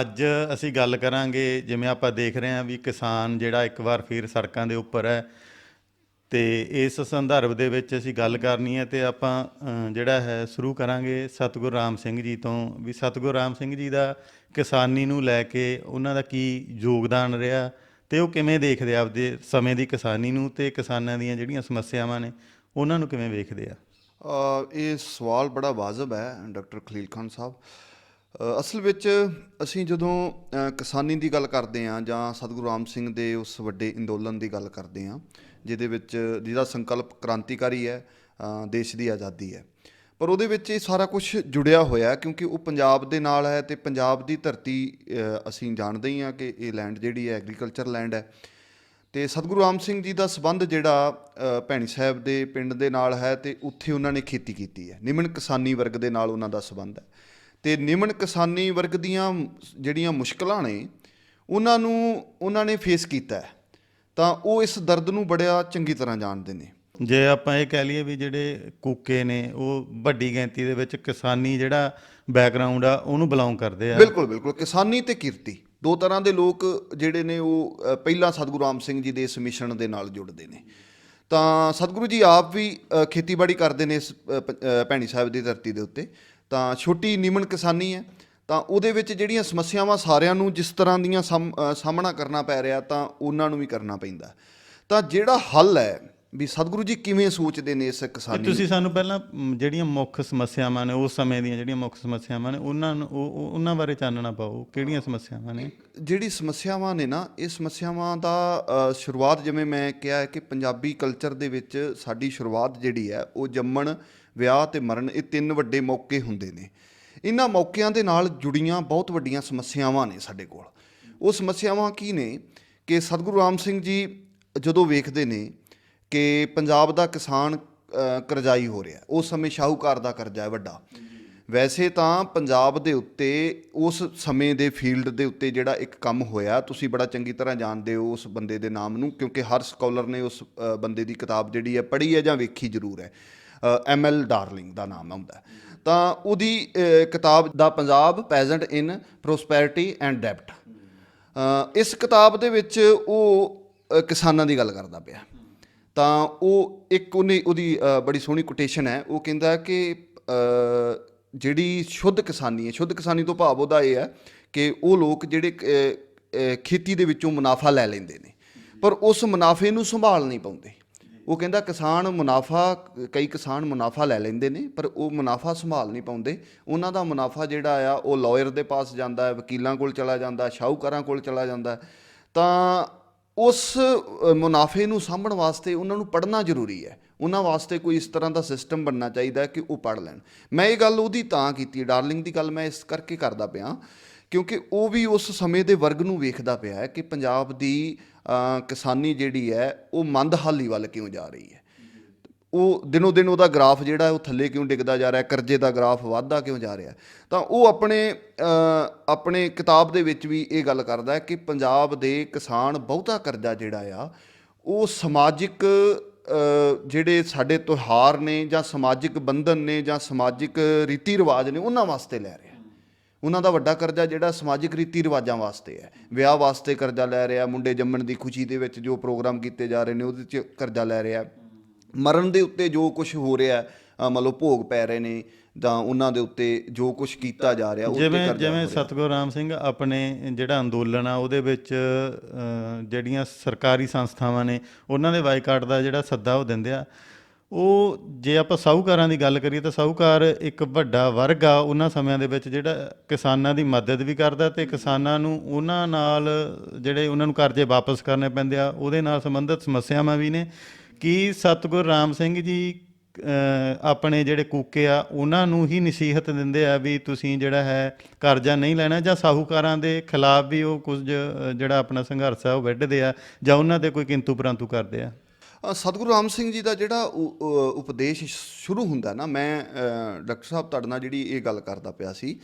ਅੱਜ ਅਸੀਂ ਗੱਲ ਕਰਾਂਗੇ, ਜਿਵੇਂ ਆਪਾਂ ਦੇਖ ਰਹੇ ਹਾਂ ਵੀ ਕਿਸਾਨ ਜਿਹੜਾ ਇੱਕ ਵਾਰ ਫਿਰ ਸੜਕਾਂ ਦੇ ਉੱਪਰ ਹੈ ਤੇ ਇਸ ਸੰਦਰਭ ਦੇ ਵਿੱਚ ਅਸੀਂ ਗੱਲ ਕਰਨੀ ਹੈ ਤੇ ਆਪਾਂ ਜਿਹੜਾ ਹੈ ਸ਼ੁਰੂ ਕਰਾਂਗੇ ਸਤਿਗੁਰ ਰਾਮ ਸਿੰਘ ਜੀ ਤੋਂ ਵੀ ਸਤਿਗੁਰ ਰਾਮ ਸਿੰਘ ਜੀ ਦਾ ਕਿਸਾਨੀ ਨੂੰ ਲੈ ਕੇ ਉਹਨਾਂ ਦਾ ਕੀ ਯੋਗਦਾਨ ਰਿਹਾ ਤੇ ਉਹ ਕਿਵੇਂ ਦੇਖਦੇ ਆ ਆਪਦੇ ਸਮੇਂ ਦੀ ਕਿਸਾਨੀ ਨੂੰ ਤੇ ਕਿਸਾਨਾਂ ਦੀਆਂ ਜਿਹੜੀਆਂ ਸਮੱਸਿਆਵਾਂ ਨੇ, ਉਹਨਾਂ ਨੂੰ ਕਿਵੇਂ ਵੇਖਦੇ ਆ? ਇਹ ਸਵਾਲ ਬੜਾ ਵਾਜਬ ਹੈ ਡਾਕਟਰ ਖਲੀਲ ਖਾਨ ਸਾਹਿਬ। ਅਸਲ ਵਿੱਚ ਅਸੀਂ ਜਦੋਂ ਕਿਸਾਨੀ ਦੀ ਗੱਲ ਕਰਦੇ ਹਾਂ ਜਾਂ ਸਤਿਗੁਰੂ ਰਾਮ ਸਿੰਘ ਦੇ ਉਸ ਵੱਡੇ ਅੰਦੋਲਨ ਦੀ ਗੱਲ ਕਰਦੇ ਹਾਂ, ਜਿਹਦੇ ਵਿੱਚ, ਜਿਹਦਾ ਸੰਕਲਪ ਕ੍ਰਾਂਤੀਕਾਰੀ ਹੈ ਦੇਸ਼ ਦੀ ਆਜ਼ਾਦੀ ਹੈ। ਪਰ ਉਹਦੇ ਵਿੱਚ ਇਹ ਸਾਰਾ ਕੁਝ ਜੁੜਿਆ ਹੋਇਆ ਕਿਉਂਕਿ ਉਹ ਪੰਜਾਬ ਦੇ ਨਾਲ ਹੈ ਤੇ ਪੰਜਾਬ ਦੀ ਧਰਤੀ ਅਸੀਂ ਜਾਣਦੇ ਹੀ ਹਾਂ ਕਿ ਇਹ ਲੈਂਡ ਜਿਹੜੀ ਹੈ ਐਗਰੀਕਲਚਰ ਲੈਂਡ ਹੈ। ਤੇ ਸਤਿਗੁਰੂ ਰਾਮ ਸਿੰਘ ਜੀ ਦਾ ਸਬੰਧ ਜਿਹੜਾ ਭੈਣੀ ਸਾਹਿਬ ਦੇ ਪਿੰਡ ਦੇ ਨਾਲ ਹੈ ਤੇ ਉੱਥੇ ਉਹਨਾਂ ਨੇ ਖੇਤੀ ਕੀਤੀ ਹੈ। ਨਿਮਨ ਕਿਸਾਨੀ ਵਰਗ ਦੇ ਨਾਲ ਉਹਨਾਂ ਦਾ ਸਬੰਧ ਹੈ। ਤੇ ਨਿਮਨ ਕਿਸਾਨੀ ਵਰਗ ਦੀਆਂ ਜਿਹੜੀਆਂ ਮੁਸ਼ਕਲਾਂ ਨੇ ਉਹਨਾਂ ਨੂੰ ਉਹਨਾਂ ਨੇ ਫੇਸ ਕੀਤਾ ਤਾਂ ਉਹ ਇਸ ਦਰਦ ਨੂੰ ਬੜਿਆ ਚੰਗੀ ਤਰ੍ਹਾਂ ਜਾਣਦੇ ਨੇ। ਜੇ ਆਪਾਂ ਇਹ ਕਹਿ ਲਈਏ ਵੀ ਜਿਹੜੇ ਕੂਕੇ ਨੇ ਉਹ ਵੱਡੀ ਗਿਣਤੀ ਦੇ ਵਿੱਚ ਕਿਸਾਨੀ ਜਿਹੜਾ ਬੈਕਗ੍ਰਾਉਂਡ ਆ ਉਹਨੂੰ ਬਿਲੋਂਗ ਕਰਦੇ ਆ। ਬਿਲਕੁਲ ਬਿਲਕੁਲ। ਕਿਸਾਨੀ ਤੇ ਕਿਰਤੀ। ਦੋ ਤਰ੍ਹਾਂ ਦੇ ਲੋਕ ਜਿਹੜੇ ਨੇ ਉਹ ਪਹਿਲਾਂ ਸਤਿਗੁਰੂ ਰਾਮ ਸਿੰਘ ਜੀ ਦੇ ਇਸ ਮਿਸ਼ਨ ਦੇ ਨਾਲ ਜੁੜਦੇ ਨੇ। ਤਾਂ ਸਤਿਗੁਰੂ ਜੀ ਆਪ ਵੀ ਖੇਤੀਬਾੜੀ ਕਰਦੇ ਨੇ ਇਸ ਭੈਣੀ ਸਾਹਿਬ ਦੀ ਧਰਤੀ ਦੇ ਉੱਤੇ। ਤਾਂ ਛੋਟੀ ਨੀਮਨ ਕਿਸਾਨੀ ਹੈ ਤਾਂ ਉਹਦੇ ਵਿੱਚ ਜਿਹੜੀਆਂ ਸਮੱਸਿਆਵਾਂ ਸਾਰਿਆਂ ਨੂੰ ਜਿਸ ਤਰ੍ਹਾਂ ਦੀਆਂ ਸਾਹਮਣਾ ਕਰਨਾ ਪੈ ਰਿਹਾ ਤਾਂ ਉਹਨਾਂ ਨੂੰ ਵੀ ਕਰਨਾ ਪੈਂਦਾ। ਤਾਂ ਜਿਹੜਾ ਹੱਲ ਹੈ ਵੀ ਸਤਿਗੁਰੂ ਜੀ ਕਿਵੇਂ ਸੋਚਦੇ ਨੇ ਇਸ ਕਿਸਾਨੀ ਤੁਸੀਂ ਸਾਨੂੰ ਪਹਿਲਾਂ ਜਿਹੜੀਆਂ ਮੁੱਖ ਸਮੱਸਿਆਵਾਂ ਨੇ ਉਸ ਸਮੇਂ ਦੀਆਂ ਜਿਹੜੀਆਂ ਮੁੱਖ ਸਮੱਸਿਆਵਾਂ ਨੇ ਉਹਨਾਂ ਨੂੰ ਉਹ- ਉਹ- ਉਹਨਾਂ ਬਾਰੇ ਚਾਨਣਾ ਪਾਓ ਕਿਹੜੀਆਂ ਸਮੱਸਿਆਵਾਂ ਨੇ? ਜਿਹੜੀ ਸਮੱਸਿਆਵਾਂ ਨੇ ਨਾ ਇਹ ਸਮੱਸਿਆਵਾਂ ਦਾ ਸ਼ੁਰੂਆਤ ਜਿਵੇਂ ਮੈਂ ਕਿਹਾ ਹੈ ਕਿ ਪੰਜਾਬੀ ਕਲਚਰ ਦੇ ਵਿੱਚ ਸਾਡੀ ਸ਼ੁਰੂਆਤ ਜਿਹੜੀ ਹੈ ਉਹ ਜੰਮਣ ਵਿਆਹ ਤੇ ਮਰਨ ਇਹ ਤਿੰਨ ਵੱਡੇ ਮੌਕੇ ਹੁੰਦੇ ਨੇ। ਇਹਨਾਂ ਮੌਕਿਆਂ ਦੇ ਨਾਲ ਜੁੜੀਆਂ ਬਹੁਤ ਵੱਡੀਆਂ ਸਮੱਸਿਆਵਾਂ ਨੇ ਸਾਡੇ ਕੋਲ। ਉਹ ਸਮੱਸਿਆਵਾਂ ਕੀ ਨੇ ਕਿ ਸਤਿਗੁਰੂ ਰਾਮ ਸਿੰਘ ਜੀ ਜਦੋਂ ਵੇਖਦੇ ਨੇ ਕਿ ਪੰਜਾਬ ਦਾ ਕਿਸਾਨ ਕਰਜ਼ਾਈ ਹੋ ਰਿਹਾ ਉਸ ਸਮੇਂ ਸ਼ਾਹੂਕਾਰ ਦਾ ਕਰਜ਼ਾ ਹੈ ਵੱਡਾ। ਵੈਸੇ ਤਾਂ ਪੰਜਾਬ ਦੇ ਉੱਤੇ, ਉਸ ਸਮੇਂ ਦੇ ਫੀਲਡ ਦੇ ਉੱਤੇ ਜਿਹੜਾ ਇੱਕ ਕੰਮ ਹੋਇਆ, ਤੁਸੀਂ ਬੜਾ ਚੰਗੀ ਤਰ੍ਹਾਂ ਜਾਣਦੇ ਹੋ ਉਸ ਬੰਦੇ ਦੇ ਨਾਮ ਨੂੰ, ਕਿਉਂਕਿ ਹਰ ਸਕਾਲਰ ਨੇ ਉਸ ਬੰਦੇ ਦੀ ਕਿਤਾਬ ਜਿਹੜੀ ਹੈ ਪੜ੍ਹੀ ਹੈ ਜਾਂ ਵੇਖੀ ਜ਼ਰੂਰ ਹੈ। ਐਮ ਐਲ ਡਾਰਲਿੰਗ ਦਾ ਨਾਮ ਆਉਂਦਾ ਤਾਂ ਉਹਦੀ ਕਿਤਾਬ ਦਾ Punjab peasant in prosperity and ਡੈਪਟ ਇਸ ਕਿਤਾਬ ਦੇ ਵਿੱਚ ਉਹ ਕਿਸਾਨਾਂ ਦੀ ਗੱਲ ਕਰਦਾ ਪਿਆ। ਤਾਂ ਉਹ ਇੱਕ ਉਹਨੇ, ਉਹਦੀ ਬੜੀ ਸੋਹਣੀ ਕੋਟੇਸ਼ਨ ਹੈ। ਉਹ ਕਹਿੰਦਾ ਕਿ ਜਿਹੜੀ ਸ਼ੁੱਧ ਕਿਸਾਨੀ ਹੈ, ਸ਼ੁੱਧ ਕਿਸਾਨੀ ਤੋਂ ਭਾਵ ਉਹਦਾ ਇਹ ਹੈ ਕਿ ਉਹ ਲੋਕ ਜਿਹੜੇ ਖੇਤੀ ਦੇ ਵਿੱਚੋਂ ਮੁਨਾਫਾ ਲੈ ਲੈਂਦੇ ਨੇ। ਪਰ ਉਸ ਮੁਨਾਫੇ ਨੂੰ ਸੰਭਾਲ ਨਹੀਂ ਪਾਉਂਦੇ। ਉਹ ਕਹਿੰਦਾ ਕਿਸਾਨ ਮੁਨਾਫਾ, ਕਈ ਕਿਸਾਨ ਮੁਨਾਫਾ ਲੈ ਲੈਂਦੇ ਨੇ, ਪਰ ਉਹ ਮੁਨਾਫਾ ਸੰਭਾਲ ਨਹੀਂ ਪਾਉਂਦੇ। ਉਹਨਾਂ ਦਾ ਮੁਨਾਫਾ ਜਿਹੜਾ ਆ, ਉਹ ਲਾਇਰ ਦੇ ਪਾਸ ਜਾਂਦਾ ਹੈ, ਵਕੀਲਾਂ ਕੋਲ ਚਲਾ ਜਾਂਦਾ ਸ਼ਾਹੂਕਾਰਾਂ ਕੋਲ ਚਲਾ ਜਾਂਦਾ ਤਾਂ ਉਸ ਮੁਨਾਫੇ ਨੂੰ ਸਾਂਭਣ ਵਾਸਤੇ ਉਹਨਾਂ ਨੂੰ ਪੜ੍ਹਨਾ ਜ਼ਰੂਰੀ ਹੈ। ਉਹਨਾਂ ਵਾਸਤੇ ਕੋਈ ਇਸ ਤਰ੍ਹਾਂ ਦਾ ਸਿਸਟਮ ਬਣਨਾ ਚਾਹੀਦਾ ਹੈ ਕਿ ਉਹ ਪੜ੍ਹ ਲੈਣ। ਮੈਂ ਇਹ ਗੱਲ ਉਹਦੀ ਤਾਂ ਕੀਤੀ ਡਾਰਲਿੰਗ ਦੀ ਗੱਲ ਮੈਂ ਇਸ ਕਰਕੇ ਕਰਦਾ ਪਿਆ, ਕਿਉਂਕਿ ਉਹ ਵੀ ਉਸ ਸਮੇਂ ਦੇ ਵਰਗ ਨੂੰ ਵੇਖਦਾ ਪਿਆ ਹੈ ਕਿ ਪੰਜਾਬ ਦੀ ਕਿਸਾਨੀ ਜਿਹੜੀ ਹੈ, ਉਹ ਮੰਦਹਾਲੀ ਵੱਲ ਕਿਉਂ ਜਾ ਰਹੀ ਹੈ? ਉਹ ਦਿਨੋ ਦਿਨ ਉਹਦਾ ਗ੍ਰਾਫ ਜਿਹੜਾ ਉਹ ਥੱਲੇ ਕਿਉਂ ਡਿੱਗਦਾ ਜਾ ਰਿਹਾ? ਕਰਜ਼ੇ ਦਾ ਗ੍ਰਾਫ ਵੱਧਦਾ ਕਿਉਂ ਜਾ ਰਿਹਾ? ਤਾਂ ਉਹ ਆਪਣੇ ਆਪਣੇ ਕਿਤਾਬ ਦੇ ਵਿੱਚ ਵੀ ਇਹ ਗੱਲ ਕਰਦਾ ਹੈ ਕਿ ਪੰਜਾਬ ਦੇ ਕਿਸਾਨ ਬਹੁਤਾ ਕਰਜ਼ਾ ਜਿਹੜਾ ਆ, ਉਹ ਸਮਾਜਿਕ ਜਿਹੜੇ ਸਾਡੇ ਤਿਉਹਾਰ ਨੇ ਜਾਂ ਸਮਾਜਿਕ ਬੰਧਨ ਨੇ ਜਾਂ ਸਮਾਜਿਕ ਰੀਤੀ ਰਿਵਾਜ ਨੇ, ਉਹਨਾਂ ਵਾਸਤੇ ਲੈ ਰਹੇ ਉਹਨਾਂ ਦਾ ਵੱਡਾ ਕਰਜ਼ਾ ਜਿਹੜਾ ਸਮਾਜਿਕ ਰੀਤੀ ਰਿਵਾਜਾਂ ਵਾਸਤੇ ਹੈ। ਵਿਆਹ ਵਾਸਤੇ ਕਰਜ਼ਾ ਲੈ ਰਿਹਾ ਮੁੰਡੇ ਜੰਮਣ ਦੀ ਖੁਸ਼ੀ ਦੇ ਵਿੱਚ ਜੋ ਪ੍ਰੋਗਰਾਮ ਕੀਤੇ ਜਾ ਰਹੇ ਨੇ ਉਹਦੇ 'ਚ ਕਰਜ਼ਾ ਲੈ ਰਿਹਾ। ਮਰਨ ਦੇ ਉੱਤੇ ਜੋ ਕੁਝ ਹੋ ਰਿਹਾ ਲਓ ਭੋਗ ਪੈ ਰਹੇ ਨੇ ਜਾਂ ਉਹਨਾਂ ਦੇ ਉੱਤੇ ਜੋ ਕੁਝ ਕੀਤਾ ਜਾ ਰਿਹਾ ਉਹ ਤੇ ਜਿਵੇਂ ਜਿਵੇਂ। ਸਤਿਗੁਰੂ ਰਾਮ ਸਿੰਘ ਆਪਣੇ ਜਿਹੜਾ ਅੰਦੋਲਨ ਆ ਉਹਦੇ ਵਿੱਚ ਜਿਹੜੀਆਂ ਸਰਕਾਰੀ ਸੰਸਥਾਵਾਂ ਨੇ ਉਹਨਾਂ ਦੇ ਬਾਈਕਾਟ ਦਾ ਜਿਹੜਾ ਸੱਦਾ ਉਹ ਦਿੰਦੇ ਆ। ਉਹ ਜੇ ਆਪਾਂ ਸਾਹੂਕਾਰਾਂ ਦੀ ਗੱਲ ਕਰੀਏ ਤਾਂ ਸਾਹੂਕਾਰ ਇੱਕ ਵੱਡਾ ਵਰਗ ਆ ਉਹਨਾਂ ਸਮਿਆਂ ਦੇ ਵਿੱਚ ਜਿਹੜਾ ਕਿਸਾਨਾਂ ਦੀ ਮਦਦ ਵੀ ਕਰਦਾ ਤੇ ਕਿਸਾਨਾਂ ਨੂੰ ਉਹਨਾਂ ਨਾਲ ਜਿਹੜੇ ਉਹਨਾਂ ਨੂੰ ਕਰਜ਼ੇ ਵਾਪਸ ਕਰਨੇ ਪੈਂਦੇ ਆ, ਉਹਦੇ ਨਾਲ ਸੰਬੰਧਿਤ ਸਮੱਸਿਆਵਾਂ ਵੀ ਨੇ। ਕੀ ਸਤਿਗੁਰੂ ਰਾਮ ਸਿੰਘ ਜੀ ਆਪਣੇ ਜਿਹੜੇ ਕੂਕੇ ਆ, ਉਹਨਾਂ ਨੂੰ ਹੀ ਨਸੀਹਤ ਦਿੰਦੇ ਆ ਵੀ ਤੁਸੀਂ ਜਿਹੜਾ ਹੈ ਕਰਜ਼ਾ ਨਹੀਂ ਲੈਣਾ ਜਾਂ ਸਾਹੂਕਾਰਾਂ ਦੇ ਖਿਲਾਫ ਵੀ ਉਹ ਕੁਝ ਜਿਹੜਾ ਆਪਣਾ ਸੰਘਰਸ਼ ਆ ਉਹ ਵਿੱਢਦੇ ਆ ਜਾਂ ਉਹਨਾਂ ਤੇ ਕੋਈ ਕਿੰਤੂ ਪਰੰਤੂ ਕਰਦੇ ਆ? ਸਤਿਗੁਰੂ ਰਾਮ ਸਿੰਘ ਜੀ ਦਾ ਜਿਹੜਾ ਉਪਦੇਸ਼ ਸ਼ੁਰੂ ਹੁੰਦਾ ਨਾ, ਮੈਂ ਡਾਕਟਰ ਸਾਹਿਬ ਤੁਹਾਡੇ ਨਾਲ ਜਿਹੜੀ ਇਹ ਗੱਲ ਕਰਦਾ ਪਿਆ ਸੀ,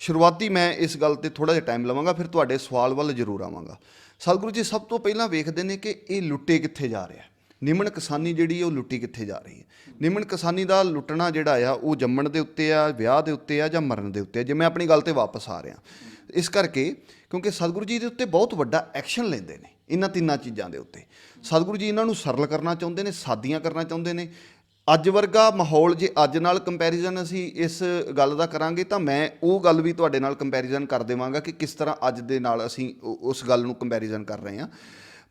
ਸ਼ੁਰੂਆਤੀ ਮੈਂ ਇਸ ਗੱਲ ਤੇ ਥੋੜਾ ਜਿਹਾ ਟਾਈਮ ਲਵਾਂਗਾ, ਫਿਰ ਤੁਹਾਡੇ ਸਵਾਲ ਵੱਲ ਜ਼ਰੂਰ ਆਵਾਂਗਾ। ਸਤਿਗੁਰੂ ਜੀ, ਸਭ ਤੋਂ ਪਹਿਲਾਂ ਵੇਖਦੇ ਨੇ ਕਿ ਇਹ ਲੁੱਟੇ ਕਿੱਥੇ ਜਾ ਰਿਹਾ ਨਿਮਨ ਕਿਸਾਨੀ ਜਿਹੜੀ ਉਹ ਲੁੱਟੀ ਕਿੱਥੇ ਜਾ ਰਹੀ ਹੈ? ਨਿਮਨ ਕਿਸਾਨੀ ਦਾ ਲੁੱਟਣਾ ਜਿਹੜਾ ਆ, ਉਹ ਜੰਮਣ ਦੇ ਉੱਤੇ ਆ, ਵਿਆਹ ਦੇ ਉੱਤੇ ਆ ਜਾਂ ਮਰਨ ਦੇ ਉੱਤੇ ਆ? ਜੇ ਮੈਂ ਆਪਣੀ ਗੱਲ ਤੇ ਵਾਪਸ ਆ ਰਿਹਾ। ਇਸ ਕਰਕੇ ਕਿਉਂਕਿ ਸਤਿਗੁਰੂ ਜੀ ਦੇ ਉੱਤੇ ਬਹੁਤ ਵੱਡਾ ਐਕਸ਼ਨ ਲੈਂਦੇ ਨੇ, ਇਹਨਾਂ ਤਿੰਨਾਂ ਚੀਜ਼ਾਂ ਦੇ ਉੱਤੇ। ਸਤਿਗੁਰੂ ਜੀ ਇਹਨਾਂ ਨੂੰ ਸਰਲ ਕਰਨਾ ਚਾਹੁੰਦੇ ਨੇ, ਸਾਦੀਆਂ ਕਰਨਾ ਚਾਹੁੰਦੇ ਨੇ। ਅੱਜ ਵਰਗਾ ਮਾਹੌਲ ਜੇ ਅੱਜ ਨਾਲ ਕੰਪੈਰੀਜ਼ਨ ਅਸੀਂ ਇਸ ਗੱਲ ਦਾ ਕਰਾਂਗੇ ਤਾਂ ਮੈਂ ਉਹ ਗੱਲ ਵੀ ਤੁਹਾਡੇ ਨਾਲ ਕੰਪੈਰੀਜ਼ਨ ਕਰ ਦੇਵਾਂਗਾ ਕਿ ਕਿਸ ਤਰ੍ਹਾਂ ਅੱਜ ਦੇ ਨਾਲ ਅਸੀਂ ਉਸ ਗੱਲ ਨੂੰ ਕੰਪੈਰੀਜ਼ਨ ਕਰ ਰਹੇ ਹਾਂ।